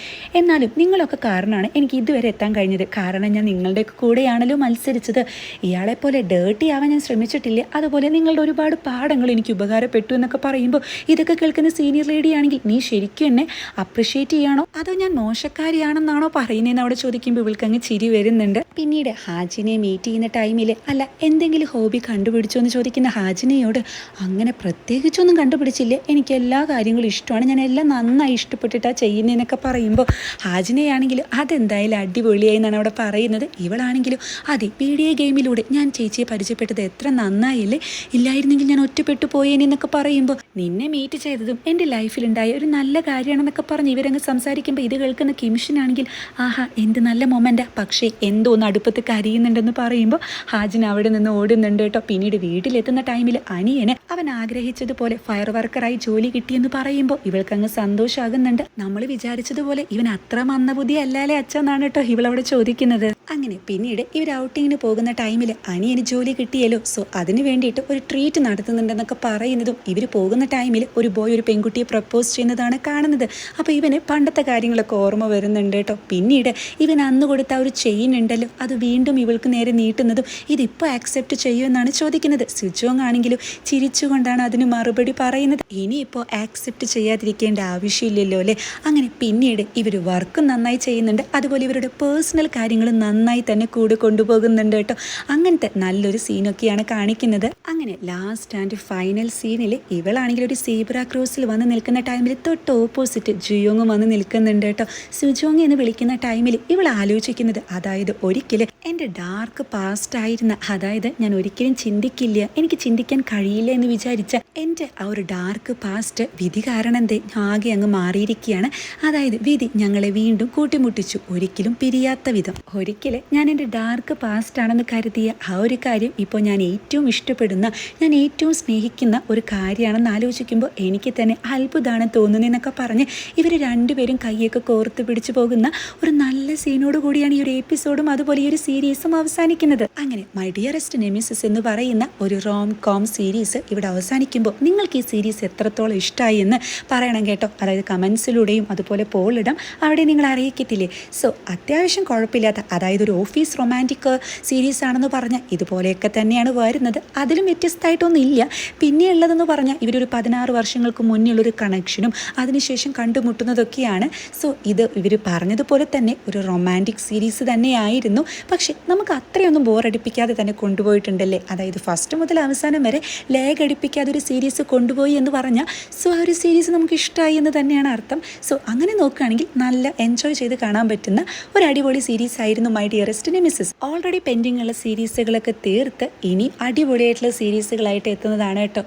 എന്നാലും നിങ്ങളൊക്കെ കാരണമാണ് എനിക്ക് ഇതുവരെ എത്താൻ കഴിഞ്ഞത്. കാരണം ഞാൻ നിങ്ങളുടെ കൂടെയാണല്ലോ മത്സരിച്ചത്. ഇയാളെപ്പോലെ ഡേർട്ടി ആവാൻ ഞാൻ ശ്രമിച്ചിട്ടില്ല. അതുപോലെ നിങ്ങളുടെ ഒരുപാട് പാഠങ്ങൾ എനിക്ക് ഉപകാരപ്പെട്ടു എന്നൊക്കെ പറയുമ്പോൾ ഇതൊക്കെ കേൾക്കുന്ന സീനിയർ ലേഡി ആണെങ്കിൽ നീ ശരിക്കും എന്നെ അപ്രിഷ്യേറ്റ് ചെയ്യണോ? അതോ ഞാൻ മോശക്കാരിയാണെന്നാണോ പറയുന്നതെന്ന് അവിടെ ചോദിക്കുമ്പോൾ ഇവൾക്ക് അങ്ങ് ചിരി വരുന്നുണ്ട്. പിന്നീട് ഹാജിനെ മീറ്റ് ചെയ്യുന്ന ടൈമിൽ അല്ല എന്തെങ്കിലും ഹോബി കണ്ടുപിടിച്ചോ എന്ന് ചോദിക്കുന്ന ഹാജിനയോട് അങ്ങനെ പ്രത്യേകിച്ചൊന്നും കണ്ടുപിടിച്ചില്ല? എനിക്ക് എല്ലാ കാര്യങ്ങളും ഇഷ്ടമാണ്. ഞാൻ എല്ലാം നന്നായി ഇഷ്ടപ്പെട്ടിട്ടാണ് ചെയ്യുന്നതെന്നൊക്കെ പറയുമ്പോൾ ഹാജിനെയാണെങ്കിൽ അതെന്തായാലും അടിപൊളിയായി എന്നാണ് അവിടെ പറയുന്നത്. ഇവളാണെങ്കിലും അതെ എ ഗെയിമിലൂടെ ഞാൻ ചേച്ചിയെ പരിചയപ്പെട്ടത് എത്ര നന്നായില്ലേ? ഇല്ലായിരുന്നെങ്കിൽ ഞാൻ ഒറ്റപ്പെട്ടു പോയേനെന്നൊക്കെ പറയുമ്പോൾ നിന്നെ മീറ്റ് ചെയ്തതും എന്റെ ലൈഫിലുണ്ടായ ഒരു നല്ല കാര്യമാണെന്നൊക്കെ പറഞ്ഞ് ഇവരങ്ങ് സംസാരിക്കുമ്പോൾ ഇത് കേൾക്കുന്ന കിമിഷനാണെങ്കിൽ ആഹാ എന്ത് നല്ല മൊമെന്റാ പക്ഷേ എന്തോ ഒന്ന് അടുപ്പത്ത് കരിയുന്നുണ്ടെന്ന് പറയുമ്പോൾ ഹാജിൻ അവിടെ നിന്ന് ഓടുന്നുണ്ട് കേട്ടോ. പിന്നീട് വീട്ടിലെത്തുന്ന ടൈമിൽ അനിയന് അവൻ ആഗ്രഹിച്ചതുപോലെ ഫയർ വർക്കറായി ജോലി കിട്ടിയെന്ന് പറയുമ്പോൾ ഇവൾക്കങ്ങ് സന്തോഷമാകുന്നുണ്ട് നമ്മൾ വിചാരിച്ചതുപോലെ ഇവൻ അത്ര മന്ദബുദ്ധി അല്ലാലേ അച്ഛന്നാണ് കേട്ടോ ഇവളവിടെ ചോദിക്കുന്നത്. അങ്ങനെ പിന്നീട് ഇവർ ഔട്ടിങ്ങിന് പോകുന്ന ടൈമിൽ അനിയന് ജോലി കിട്ടിയല്ലോ. സോ അതിന് വേണ്ടിയിട്ട് ഒരു ട്രീറ്റ് നടത്തുന്നുണ്ടെന്നൊക്കെ പറയുന്നതും ഇവർ പോകുന്ന ടൈമിൽ ഒരു ബോയ് ഒരു പെൺകുട്ടിയെ പ്രപ്പോസ് ചെയ്യുന്നതാണ് കാണുന്നത്. അപ്പോൾ ഇവന് പണ്ടത്തെ കാര്യങ്ങളൊക്കെ ഓർമ്മ വരുന്നുണ്ട് കേട്ടോ. പിന്നീട് ഇവൻ അന്ന് കൊടുത്ത ഒരു ചെയിൻ ഉണ്ടല്ലോ അത് വീണ്ടും ഇവൾക്ക് നേരെ നീട്ടുന്നതും ഇതിപ്പോൾ ആക്സെപ്റ്റ് ചെയ്യുമെന്നാണ് ചോദിക്കുന്നത്. സുജോങ് ആണെങ്കിലും ചിരിച്ചുകൊണ്ടാണ് അതിന് മറുപടി പറയുന്നത്. ഇനിയിപ്പോൾ ആക്സെപ്റ്റ് ചെയ്യാതിരിക്കേണ്ട ആവശ്യമില്ലല്ലോ അല്ലേ? അങ്ങനെ പിന്നീട് ഇവർ വർക്കും നന്നായി ചെയ്യുന്നുണ്ട്. അതുപോലെ ഇവരുടെ പേഴ്സണൽ കാര്യങ്ങളും തന്നെ കൂടെ കൊണ്ടുപോകുന്നുണ്ട് കേട്ടോ. അങ്ങനത്തെ നല്ലൊരു സീനൊക്കെയാണ് കാണിക്കുന്നത്. അങ്ങനെ ലാസ്റ്റ് ആൻഡ് ഫൈനൽ സീനിൽ ഇവളാണെങ്കിൽ ഒരു സീബ്ര ക്രോസിൽ വന്ന് നിൽക്കുന്ന ടൈമിൽ തൊട്ട് ഓപ്പോസിറ്റ് ജുയോങ് വന്ന് നിൽക്കുന്നുണ്ട് കേട്ടോ. സുജോങ് എന്ന് വിളിക്കുന്ന ടൈമിൽ ഇവൾ ആലോചിക്കുന്നത് അതായത് ഒരിക്കലും എന്റെ ഡാർക്ക് പാസ്റ്റ് ആയിരുന്ന അതായത് ഞാൻ ഒരിക്കലും ചിന്തിക്കില്ല എനിക്ക് ചിന്തിക്കാൻ കഴിയില്ല എന്ന് വിചാരിച്ച എന്റെ ആ ഒരു ഡാർക്ക് പാസ്റ്റ് വിധി കാരണം എന്തേ ആകെ അങ്ങ് മാറിയിരിക്കുകയാണ്. അതായത് വിധി ഞങ്ങളെ വീണ്ടും കൂട്ടിമുട്ടിച്ചു ഒരിക്കലും പിരിയാത്ത വിധം. ഒരിക്കലും ഞാൻ എന്റെ ഡാർക്ക് പാസ്റ്റ് ആണെന്ന് കരുതിയ ആ ഒരു കാര്യം ഇപ്പോൾ ഞാൻ ഏറ്റവും ഇഷ്ടപ്പെടുന്ന ഞാൻ ഏറ്റവും സ്നേഹിക്കുന്ന ഒരു കാര്യമാണെന്ന് ആലോചിക്കുമ്പോൾ എനിക്ക് തന്നെ അത്ഭുതമാണ് തോന്നുന്നതെന്നൊക്കെ പറഞ്ഞ് ഇവർ രണ്ടുപേരും കൈയൊക്കെ കോർത്ത് പിടിച്ചു പോകുന്ന ഒരു നല്ല സീനോട് കൂടിയാണ് ഈ ഒരു എപ്പിസോഡും അതുപോലെ ഈ ഒരു സീരീസും അവസാനിക്കുന്നത്. അങ്ങനെ മൈ ഡിയറസ്റ്റ് നെമിസസ് എന്ന് പറയുന്ന ഒരു റോം കോം സീരീസ് ഇവിടെ അവസാനിക്കുമ്പോൾ നിങ്ങൾക്ക് ഈ സീരീസ് എത്രത്തോളം ഇഷ്ടമായി എന്ന് പറയണം കേട്ടോ. അതായത് കമൻസിലൂടെയും അതുപോലെ പോളിടാം അവിടെ നിങ്ങൾ അറിയിക്കത്തില്ലേ? സോ അത്യാവശ്യം കുഴപ്പമില്ലാത്ത അതായത് ഒരു ഓഫീസ് റൊമാന്റിക് സീരീസ് ആണെന്ന് പറഞ്ഞാൽ ഇതുപോലെയൊക്കെ തന്നെയാണ് വരുന്നത്. അതിലും വ്യത്യസ്തമായിട്ടൊന്നും ഇല്ല പിന്നെ ഉള്ളതെന്ന് പറഞ്ഞാൽ ഇവരൊരു പതിനാറ് വർഷങ്ങൾക്ക് മുന്നിലുള്ളൊരു കണക്ഷനും അതിനുശേഷം കണ്ടുമുട്ടുന്നതൊക്കെയാണ്. സോ ഇത് ഇവർ പറഞ്ഞതുപോലെ തന്നെ ഒരു റൊമാന്റിക് സീരീസ് തന്നെയായിരുന്നു. പക്ഷേ നമുക്ക് അത്രയൊന്നും ബോറടിപ്പിക്കാതെ തന്നെ കൊണ്ടുപോയിട്ടുണ്ടല്ലേ? അതായത് ഫസ്റ്റ് മുതൽ അവസാനം വരെ ലേഗ് അടിപ്പിക്കാതെ ഒരു സീരീസ് കൊണ്ടുപോയി എന്ന് പറഞ്ഞാൽ സോ ആ ഒരു സീരീസ് നമുക്ക് ഇഷ്ടമായി എന്ന് തന്നെയാണ് അർത്ഥം. സോ അങ്ങനെ നോക്കുകയാണെങ്കിൽ നല്ല എൻജോയ് ചെയ്ത് കാണാൻ പറ്റുന്ന ഒരു അടിപൊളി സീരീസ് ആയിരുന്നു my dearest missus already pending ഉള്ള സീരീസുകളൊക്കെ തീർത്ത് ഇനി അടിപൊളിയായിട്ടുള്ള സീരീസുകളായിട്ട് എത്തുന്നതാണ് കേട്ടോ.